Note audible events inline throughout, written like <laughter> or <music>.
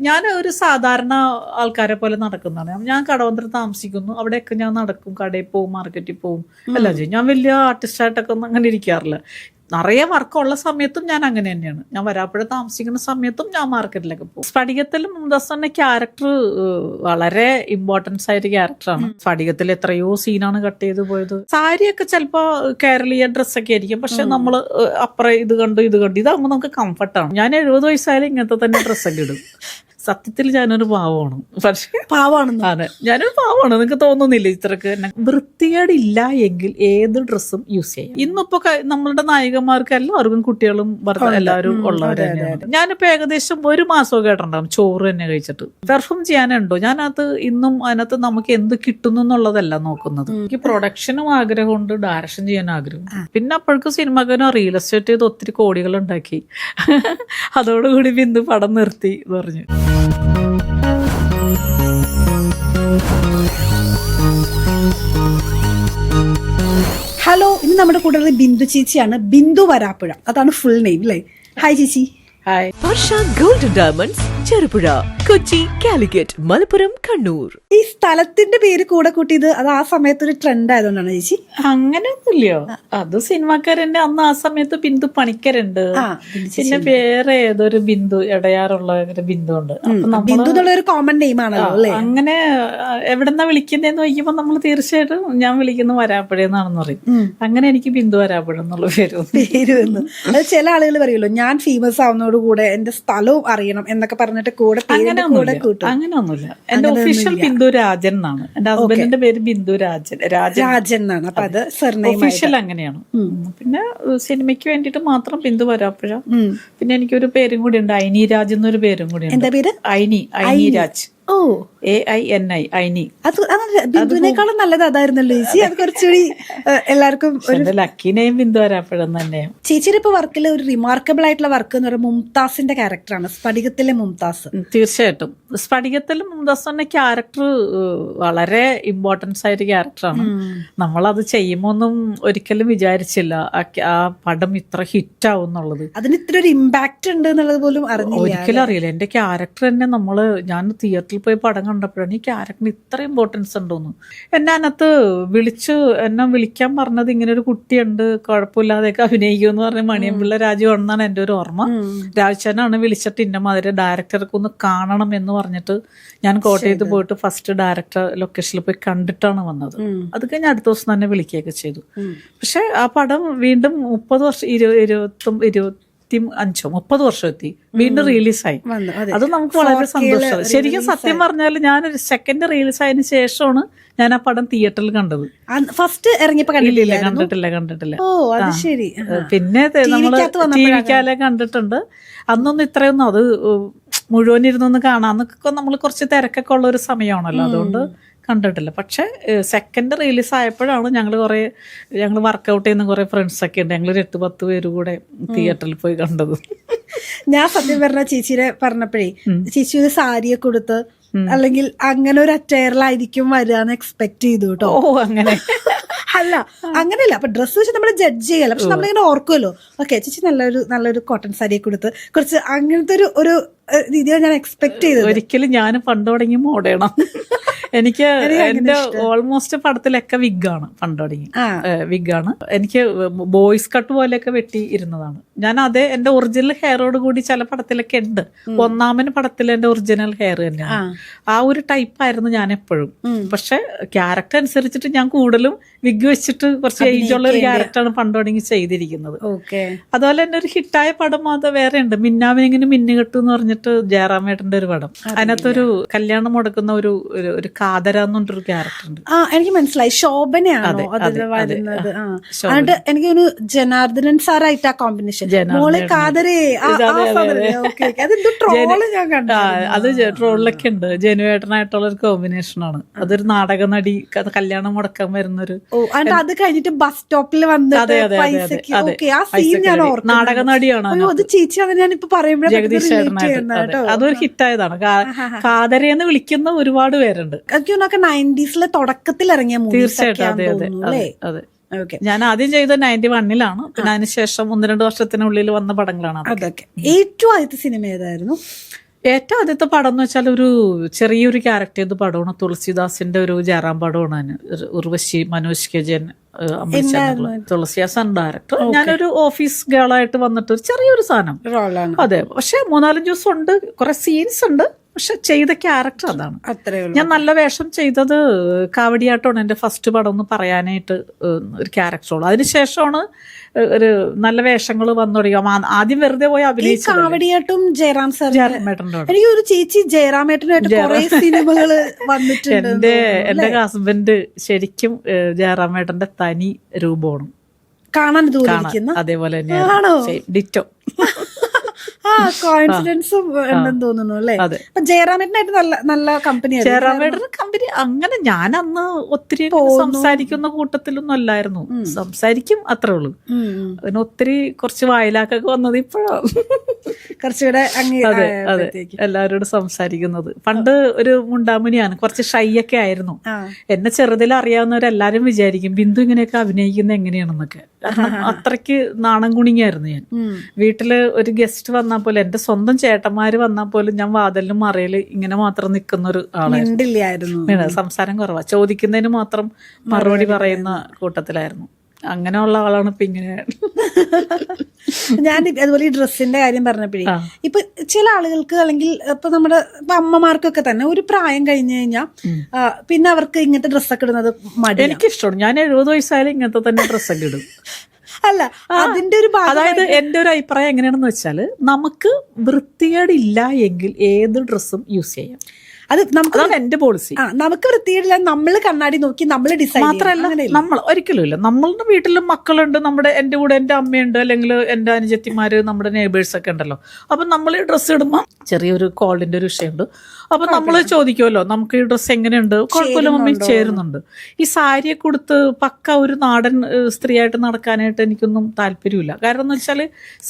ഞാൻ ഒരു സാധാരണ ആൾക്കാരെ പോലെ നടക്കുന്നതാണ്. ഞാൻ കടവന്തരം താമസിക്കുന്നു. അവിടെയൊക്കെ ഞാൻ നടക്കും. കടയിൽ പോകും മാർക്കറ്റിൽ പോകും എല്ലാം ചെയ്യും ഞാൻ വലിയ ആർട്ടിസ്റ്റായിട്ടൊക്കെ ഒന്നും അങ്ങനെ ഇരിക്കാറില്ല. നിറയെ വർക്കുള്ള സമയത്തും ഞാൻ അങ്ങനെ തന്നെയാണ്. ഞാൻ വരാപ്പുഴ താമസിക്കുന്ന സമയത്തും ഞാൻ മാർക്കറ്റിലൊക്കെ പോകും. സ്ഫടികത്തിൽ മുംദാസ് തന്നെ ക്യാരക്ടർ വളരെ ഇമ്പോർട്ടൻസ് ആയൊരു ക്യാരക്ടറാണ് സ്ഫടികത്തിൽ എത്രയോ സീനാണ് കട്ട് ചെയ്ത് പോയത്. സാരിയൊക്കെ ചിലപ്പോ കേരളീയ ഡ്രസ്സൊക്കെ ആയിരിക്കും. പക്ഷെ നമ്മൾ അപ്പുറം ഇത് കണ്ടു ഇത് കണ്ടു. ഇതാകുമ്പോൾ നമുക്ക് കംഫർട്ടാണ് ഞാൻ എഴുപത് വയസ്സായാലും ഇങ്ങനത്തെ തന്നെ ഡ്രസ്സൊക്കെ ഇടും. <laughs> സത്യത്തിൽ ഞാനൊരു പാവമാണ്. പക്ഷേ പാവാണ് അതെ ഞാനൊരു പാവമാണ് നിങ്ങൾക്ക് തോന്നുന്നില്ല ഇത്രക്ക്? തന്നെ വൃത്തികേടില്ല എങ്കിൽ ഏത് ഡ്രസ്സും യൂസ് ചെയ്യാം. ഇന്നിപ്പോ നമ്മളുടെ നായികമാർക്ക് എല്ലാവർക്കും കുട്ടികളും ഭർത്താവ് എല്ലാവരും ഉള്ളവർ തന്നെയാണ്. ഞാനിപ്പോ ഏകദേശം ഒരു മാസമൊക്കെ ആയിട്ടുണ്ടാവും ചോറ് തന്നെ കഴിച്ചിട്ട്. പെർഫോം ചെയ്യാനുണ്ടോ? ഞാനത് ഇന്നും അതിനകത്ത് നമുക്ക് എന്ത് കിട്ടുന്നു എന്നുള്ളതല്ല നോക്കുന്നത്. എനിക്ക് പ്രൊഡക്ഷനും ആഗ്രഹമുണ്ട് ഡയറക്ഷൻ ചെയ്യാൻ ആഗ്രഹം പിന്നെ അപ്പോഴേക്കും സിനിമക്കാരൻ റിയൽ എസ്റ്റേറ്റ് ചെയ്ത് ഒത്തിരി കോടികൾ ഉണ്ടാക്കി. <laughs> അതോടുകൂടി ബിന്ദു പടം നിർത്തി പറഞ്ഞു. ഹലോ ഇന്ന് നമ്മുടെ കൂടെ ബിന്ദു ചേച്ചിയാണ്. ബിന്ദു വരാപ്പുഴ. അതാണ് ഫുൾ നെയിം അല്ലേ ഹായ് ചേച്ചി. Hi Varsha gold diamonds Cherupuzha Kochi Calicut Malappuram Kannur ഈ സ്ഥലത്തിന്റെ പേര് കൂടെ കൂട്ടിയത് അത് ആ സമയത്ത് ഒരു ട്രെൻഡ് ആയതുകൊണ്ടാണ് ചേച്ചി. അങ്ങനെ അങ്ങനെയൊന്നുമില്ലയോ അത് സിനിമാക്കാരന്റെ അന്ന് ആ സമയത്ത് ബിന്ദു പണിക്കരുണ്ട്. പിന്നെ വേറെ ഏതൊരു ബിന്ദു ഇടയാറുള്ള ഒരു ബിന്ദു ഉണ്ട്. അപ്പൊ ബിന്ദു എന്നുള്ള ഒരു കോമൺ നെയിം ആണല്ലോ അല്ലേ? അങ്ങനെ എവിടെന്നാ വിളിക്കുന്നതെന്ന് വയ്ക്കുമ്പോ നമ്മൾ തീർച്ചയായിട്ടും ഞാൻ വിളിക്കുന്ന വരാപ്പുഴയെന്നാണെന്ന് പറയും. അങ്ങനെ എനിക്ക് ബിന്ദു വരാപ്പുഴ എന്നുള്ള പേര്. പേര് ചില ആളുകൾ പറയുമല്ലോ ഞാൻ ഫേമസ് ആവുന്നതോടുകൂടെ എന്റെ സ്ഥലവും അറിയണം എന്നൊക്കെ പറഞ്ഞിട്ട് കൂടെ കൂടെ അങ്ങനെയൊന്നുമില്ല. കൂട്ടും. അങ്ങനെയൊന്നുമില്ല. എന്റെ ഒഫീഷ്യൽ ബിന്ദു രാജൻ എന്നാണ്. എന്റെ ഹസ്ബൻഡിന്റെ പേര് ബിന്ദു രാജൻ. രാജൻ രാജൻ എന്നാണ്. അപ്പൊ അത് ഒഫീഷ്യൽ അങ്ങനെയാണ്. പിന്നെ സിനിമയ്ക്ക് വേണ്ടിയിട്ട് മാത്രം ബിന്ദു വരാപ്പഴ. പിന്നെ എനിക്കൊരു പേരും കൂടി ഉണ്ട്. ഐനി രാജ് എന്നൊരു പേരും കൂടി ഉണ്ട്. എന്താ പേര്? ഐനി ഐനി രാജ് ഓ. A I N I Aini അത് ബിന്ദുവിനേക്കാളും നല്ലത് അതായിരുന്നല്ലോ ചേച്ചി. അത് കുറച്ചുകൂടി എല്ലാവർക്കും ഒരു ലക്കി നെയിം ബിന്ദു വരാപ്പഴം തന്നെ. ചേച്ചിയുടെ ഇപ്പൊ വർക്കിൽ ഒരു റിമാർക്കബിൾ ആയിട്ടുള്ള വർക്ക് എന്ന് പറയുന്നത് മുംതാസിന്റെ ക്യാരക്ടറാണ് സ്ഫടികത്തിലെ മുംതാസ്. തീർച്ചയായിട്ടും. സ്ഫടികത്തിൽ മുംതാസ് തന്നെ ക്യാരക്ടർ വളരെ ഇമ്പോർട്ടൻസ് ആയ ഒരു ക്യാരക്ടറാണ് നമ്മളത് ചെയ്യുമോന്നും ഒരിക്കലും വിചാരിച്ചില്ല. ആ പടം ഇത്ര ഹിറ്റ് ആവും എന്നുള്ളത്. അതിന് ഇത്ര ഒരു ഇമ്പാക്ട് ഉണ്ട് എന്നുള്ളത് പോലും അറിഞ്ഞില്ല ഒരിക്കലും അറിയില്ല. എന്റെ ക്യാരക്ടർ തന്നെ നമ്മൾ ഞാൻ തിയേറ്ററിൽ പോയി പടം കണ്ടപ്പോഴാണ് ഈ ക്യാരക്ടറിന് ഇത്ര ഇമ്പോർട്ടൻസ് ഉണ്ടോന്ന്. എന്നെ അതിനകത്ത് വിളിച്ച് എന്നെ വിളിക്കാൻ പറഞ്ഞത് ഇങ്ങനെ ഒരു കുട്ടിയുണ്ട് കുഴപ്പമില്ലാതെയൊക്കെ അഭിനയിക്കുമെന്ന് പറഞ്ഞ മണിയമ്പിള്ള രാജു എന്നാണ് എന്റെ ഒരു ഓർമ്മ. രാജുച്ചാനാണ് വിളിച്ചിട്ട് ഇന്ന മാതിരി ഡയറക്ടർക്ക് ഒന്ന് കാണണം എന്ന് പറഞ്ഞിട്ട് ഞാൻ കോട്ടയത്ത് പോയിട്ട് ഫസ്റ്റ് ഡയറക്ടർ ലൊക്കേഷനിൽ പോയി കണ്ടിട്ടാണ് വന്നത്. അത് കഴിഞ്ഞ് അടുത്ത ദിവസം തന്നെ വിളിക്കുകയൊക്കെ ചെയ്തു. പക്ഷെ ആ പടം വീണ്ടും മുപ്പത് വർഷം ഇരു ഇരുപത്തും ഇരുപത്തി അഞ്ചോ മുപ്പത് വർഷം എത്തി. വീണ്ടും റിലീസായി അതെ. നമുക്ക് വളരെ സന്തോഷം. ശരിക്കും സത്യം പറഞ്ഞാൽ ഞാനൊരു സെക്കൻഡ് റിലീസ് ആയതിനു ശേഷമാണ് ഞാൻ ആ പടം തിയേറ്ററിൽ കണ്ടത്. ഫസ്റ്റ് ഇറങ്ങിയപ്പോ കണ്ടിട്ടില്ല കണ്ടിട്ടില്ല കണ്ടിട്ടില്ല. ഓ അത് ശരി. പിന്നെ നമ്മൾ ജീവിക്കാലെ കണ്ടിട്ടുണ്ട്. അന്നൊന്നും ഇത്രയൊന്നും അത് മുഴുവൻ ഇരുന്നൊന്ന് കാണാന്നൊക്കെ നമ്മൾ കുറച്ച് തിരക്കൊക്കെ ഉള്ള ഒരു സമയമാണല്ലോ. അതുകൊണ്ട് കണ്ടിട്ടില്ല. പക്ഷെ സെക്കൻഡ് റിലീസ് ആയപ്പോഴാണ് ഞങ്ങൾ കുറെ ഞങ്ങൾ വർക്കൗട്ട് ചെയ്യുന്ന കുറേ ഫ്രണ്ട്സൊക്കെ ഉണ്ട്. ഞങ്ങൾ ഒരു എട്ട് പത്ത് പേര് കൂടെ തിയേറ്ററിൽ പോയി കണ്ടത്. ഞാൻ സത്യം പറഞ്ഞ ചേച്ചിനെ പറഞ്ഞപ്പോഴേ ചേച്ചി ഒരു സാരിയെ കൊടുത്ത് അല്ലെങ്കിൽ അങ്ങനെ ഒരു അറ്റയറിലായിരിക്കും വരാന്ന് എക്സ്പെക്ട് ചെയ്തു കേട്ടോ ഓ അങ്ങനെ. <laughs> അല്ല അങ്ങനെയല്ല. അപ്പൊ ഡ്രസ്സ് വെച്ച് നമ്മൾ ജഡ്ജ് ചെയ്യല പക്ഷെ നമ്മളിങ്ങനെ ഓർക്കുമല്ലോ ഓക്കെ ചേച്ചി നല്ലൊരു നല്ലൊരു കോട്ടൺ സാരിയെ കൊടുത്ത് കുറച്ച് അങ്ങനത്തെ ഒരു ഒരു ഏഹ്, രീതിയാണ് ഞാൻ എക്സ്പെക്ട് ചെയ്തത്. ഒരിക്കലും ഞാൻ പണ്ട് തുടങ്ങി മോഡേണം. എനിക്ക് എന്റെ ഓൾമോസ്റ്റ് പടത്തിലൊക്കെ വിഗാണ് പണ്ട് തുടങ്ങി. വിഗാണ്. എനിക്ക് ബോയ്സ് കട്ട് പോലെയൊക്കെ വെട്ടി ഇരുന്നതാണ്. ഞാൻ അതേ എന്റെ ഒറിജിനൽ ഹെയറോട് കൂടി ചില പടത്തിലൊക്കെ ഉണ്ട്. ഒന്നാമൻ പടത്തിൽ എന്റെ ഒറിജിനൽ ഹെയർ തന്നെയാണ്. ആ. ഒരു ടൈപ്പ് ആയിരുന്നു ഞാൻ എപ്പോഴും. പക്ഷെ ക്യാരക്ടർ അനുസരിച്ചിട്ട് ഞാൻ കൂടുതലും വിഗ് വെച്ചിട്ട് കുറച്ച് ഏജ് ഉള്ള ഒരു ക്യാരക്ടറാണ് പണ്ട് തുടങ്ങി ചെയ്തിരിക്കുന്നത്. ഓക്കെ. അതുപോലെ തന്നെ ഒരു ഹിറ്റായ പടം അത് വേറെ ഉണ്ട് മിന്നാമിനിങ്ങനെ മിന്നുകെട്ടു എന്ന് പറഞ്ഞിട്ട് ജയറാമേട്ടന്റെ ഒരു പടം. അതിനകത്തൊരു കല്യാണം മുടക്കുന്ന ഒരു ഒരു- കാതര എന്നൊരു ക്യാരക്ടർ ഉണ്ട് ആ എനിക്ക് മനസ്സിലായി. ശോഭനയാണോ അതെ, അതിൽ വരുന്നത്? എന്നിട്ട് എനിക്ക് ഒരു ജനാർദ്ദനൻ സാറായിട്ട് ആ കോമ്പിനേഷൻ മോളെ കാതരേ ഞാൻ കണ്ടു അത് ട്രോളിലൊക്കെ ഉണ്ട്. ജനുവേട്ടനായിട്ടുള്ള ഒരു കോമ്പിനേഷൻ ആണ് അതൊരു നാടക നടി കല്യാണം മുടക്കാൻ വരുന്നൊരു അത് കഴിഞ്ഞിട്ട് ബസ് സ്റ്റോപ്പിൽ വന്നിട്ട് പൈസക്ക്. ആ സീൻ ഞാൻ നാടക നടിയാണ് അത് ചേച്ചി ഞാൻ ഞാനിപ്പോ പറയുമ്പോഴേ. അതൊരു ഹിറ്റായതാണ്. കാതരയെന്ന് വിളിക്കുന്ന ഒരുപാട് പേരുണ്ട്. എനിക്ക് നയന്റീസിലെ തുടക്കത്തിൽ ഇറങ്ങിയ തീർച്ചയായിട്ടും. അതെ അതെ. അതെ ഞാൻ ആദ്യം ചെയ്ത നയന്റി വണ്ണിലാണ് പിന്നെ അതിനുശേഷം ഒന്ന് രണ്ട് വർഷത്തിനുള്ളിൽ വന്ന പടങ്ങളാണ്. അതൊക്കെ. ഏറ്റവും ആദ്യത്തെ സിനിമ ഏതായിരുന്നു? ഏറ്റവും ആദ്യത്തെ പടം എന്ന് വെച്ചാൽ ഒരു ചെറിയൊരു ക്യാരക്ടർ ചെയ്ത പടമാണ്. തുളസിദാസിന്റെ ഒരു ജയറാം പടമാണ് ഉർവശി മനോജ് കെ ജൻ തുളസിദാസ് ഡയറക്ടർ ഞാനൊരു ഓഫീസ് ഗേളായിട്ട് വന്നിട്ട് ഒരു ചെറിയൊരു സാധനം. അതെ. പക്ഷെ മൂന്നാലഞ്ച് ദിവസം ഉണ്ട്. കുറെ സീൻസ് ഉണ്ട്. പക്ഷെ ചെയ്ത ക്യാരക്ടർ അതാണ്. ഞാൻ നല്ല വേഷം ചെയ്തത് കാവടിയാട്ടമാണ് എന്റെ ഫസ്റ്റ് പടം എന്ന് പറയാനായിട്ട് ഒരു ക്യാരക്ടറുള്ളൂ അതിനുശേഷമാണ് ഒരു നല്ല വേഷങ്ങൾ വന്നു തുടങ്ങിയ ആദ്യം വെറുതെ പോയി അഭിനയിച്ചു കാവടിയാട്ടും ജയറാം സാർ എനിക്ക് ഒരു ചേച്ചി ജയറാമേട്ടനായിട്ട് സിനിമകൾ വന്നിട്ടുണ്ട് എന്റെ എന്റെ ഹസ്ബൻഡ് ശരിക്കും ജയറാം ജയറാമേട്ടന്റെ തനി രൂപമാണ്. കാണാൻ അതേപോലെ തന്നെയാണ് തന്നെ ഡിറ്റോ. ആ കോയിൻസിഡൻസും ഉണ്ടെന്ന് തോന്നുന്നു അല്ലേ. അപ്പൊ ജയറാമേട്ടനായിട്ട് നല്ല നല്ല കമ്പനി ജയറാമേട്ടന് കമ്പനി അങ്ങനെ ഞാൻ അന്ന് ഒത്തിരി സംസാരിക്കുന്ന കൂട്ടത്തിലൊന്നും അല്ലായിരുന്നു. സംസാരിക്കും അത്രേ ഉള്ളൂ. അതിന് ഒത്തിരി കുറച്ച് വായിലാക്കൊക്കെ വന്നത് ഇപ്പോഴാണ് കുറച്ചുകൂടെ അതെ അതെ. എല്ലാവരോടും സംസാരിക്കുന്നത്. പണ്ട് ഒരു മുണ്ടാമുനിയാണ് കുറച്ച് ഷൈ ഒക്കെ ആയിരുന്നു എന്നെ ചെറുതിൽ അറിയാവുന്നവരെല്ലാരും വിചാരിക്കും ബിന്ദു ഇങ്ങനെയൊക്കെ അഭിനയിക്കുന്നത് എങ്ങനെയാണെന്നൊക്കെ. <laughs> അത്രയ്ക്ക് നാണം കുണിങ്ങായിരുന്നു ഞാൻ. വീട്ടിൽ ഒരു ഗസ്റ്റ് വന്നാൽ പോലും എന്റെ സ്വന്തം ചേട്ടന്മാര് വന്നാൽ പോലും ഞാൻ വാതിലിനും മറയിൽ ഇങ്ങനെ മാത്രം നിൽക്കുന്ന ഒരു ആളായിരുന്നു സംസാരം കുറവാ. ചോദിക്കുന്നതിന് മാത്രം മറുപടി പറയുന്ന കൂട്ടത്തിലായിരുന്നു. അങ്ങനെയുള്ള ആളാണ് ഇപ്പൊ ഇങ്ങനെ. ഞാൻ അതുപോലെ ഈ ഡ്രസ്സിന്റെ കാര്യം പറഞ്ഞപ്പോഴേ. ഇപ്പൊ ചില ആളുകൾക്ക് അല്ലെങ്കിൽ ഇപ്പൊ നമ്മുടെ ഇപ്പൊ അമ്മമാർക്കൊക്കെ തന്നെ ഒരു പ്രായം കഴിഞ്ഞു കഴിഞ്ഞാൽ പിന്നെ അവർക്ക് ഇങ്ങനത്തെ ഡ്രസ്സൊക്കെ ഇടുന്നത് മടി എനിക്കിഷ്ടമാണ്. ഞാൻ എഴുപത് വയസ്സായാലും ഇങ്ങനത്തെ തന്നെ ഡ്രസ്സൊക്കെ ഇടും. അല്ല അതിന്റെ ഒരു അതായത് എന്റെ ഒരു അഭിപ്രായം എങ്ങനെയാണെന്ന് വെച്ചാൽ നമുക്ക് വൃത്തികേടില്ല എങ്കിൽ ഏത് ഡ്രസ്സും യൂസ് ചെയ്യാം. അത് നമുക്ക് എന്റെ പോളിസി ആ നമുക്ക് വൃത്തിയില്ല നമ്മൾ കണ്ണാടി നോക്കി നമ്മൾ ഡിസൈൻ മാത്രമല്ല നമ്മൾ ഒരിക്കലും ഇല്ല. നമ്മളുടെ വീട്ടിലും മക്കളുണ്ട്. നമ്മുടെ എന്റെ കൂടെ എന്റെ അമ്മയുണ്ട്. അല്ലെങ്കിൽ എന്റെ അനുജത്തിമാര് നമ്മുടെ നെയ്ബേഴ്സ് ഒക്കെ ഉണ്ടല്ലോ. അപ്പൊ നമ്മൾ ഈ ഡ്രസ്സ് ഇടുമ്പോൾ ചെറിയൊരു കോളിന്റെ ഒരു വിഷയമുണ്ട്. അപ്പൊ നമ്മൾ ചോദിക്കുമല്ലോ നമുക്ക് ഈ ഡ്രസ്സ് എങ്ങനെയുണ്ട്? കുഴപ്പമില്ല മമ്മി ചേരുന്നുണ്ട്? ഈ സാരിയെ കൊടുത്ത് പക്ക ഒരു നാടൻ സ്ത്രീയായിട്ട് നടക്കാനായിട്ട് എനിക്കൊന്നും താല്പര്യമില്ല. കാരണം എന്ന് വെച്ചാൽ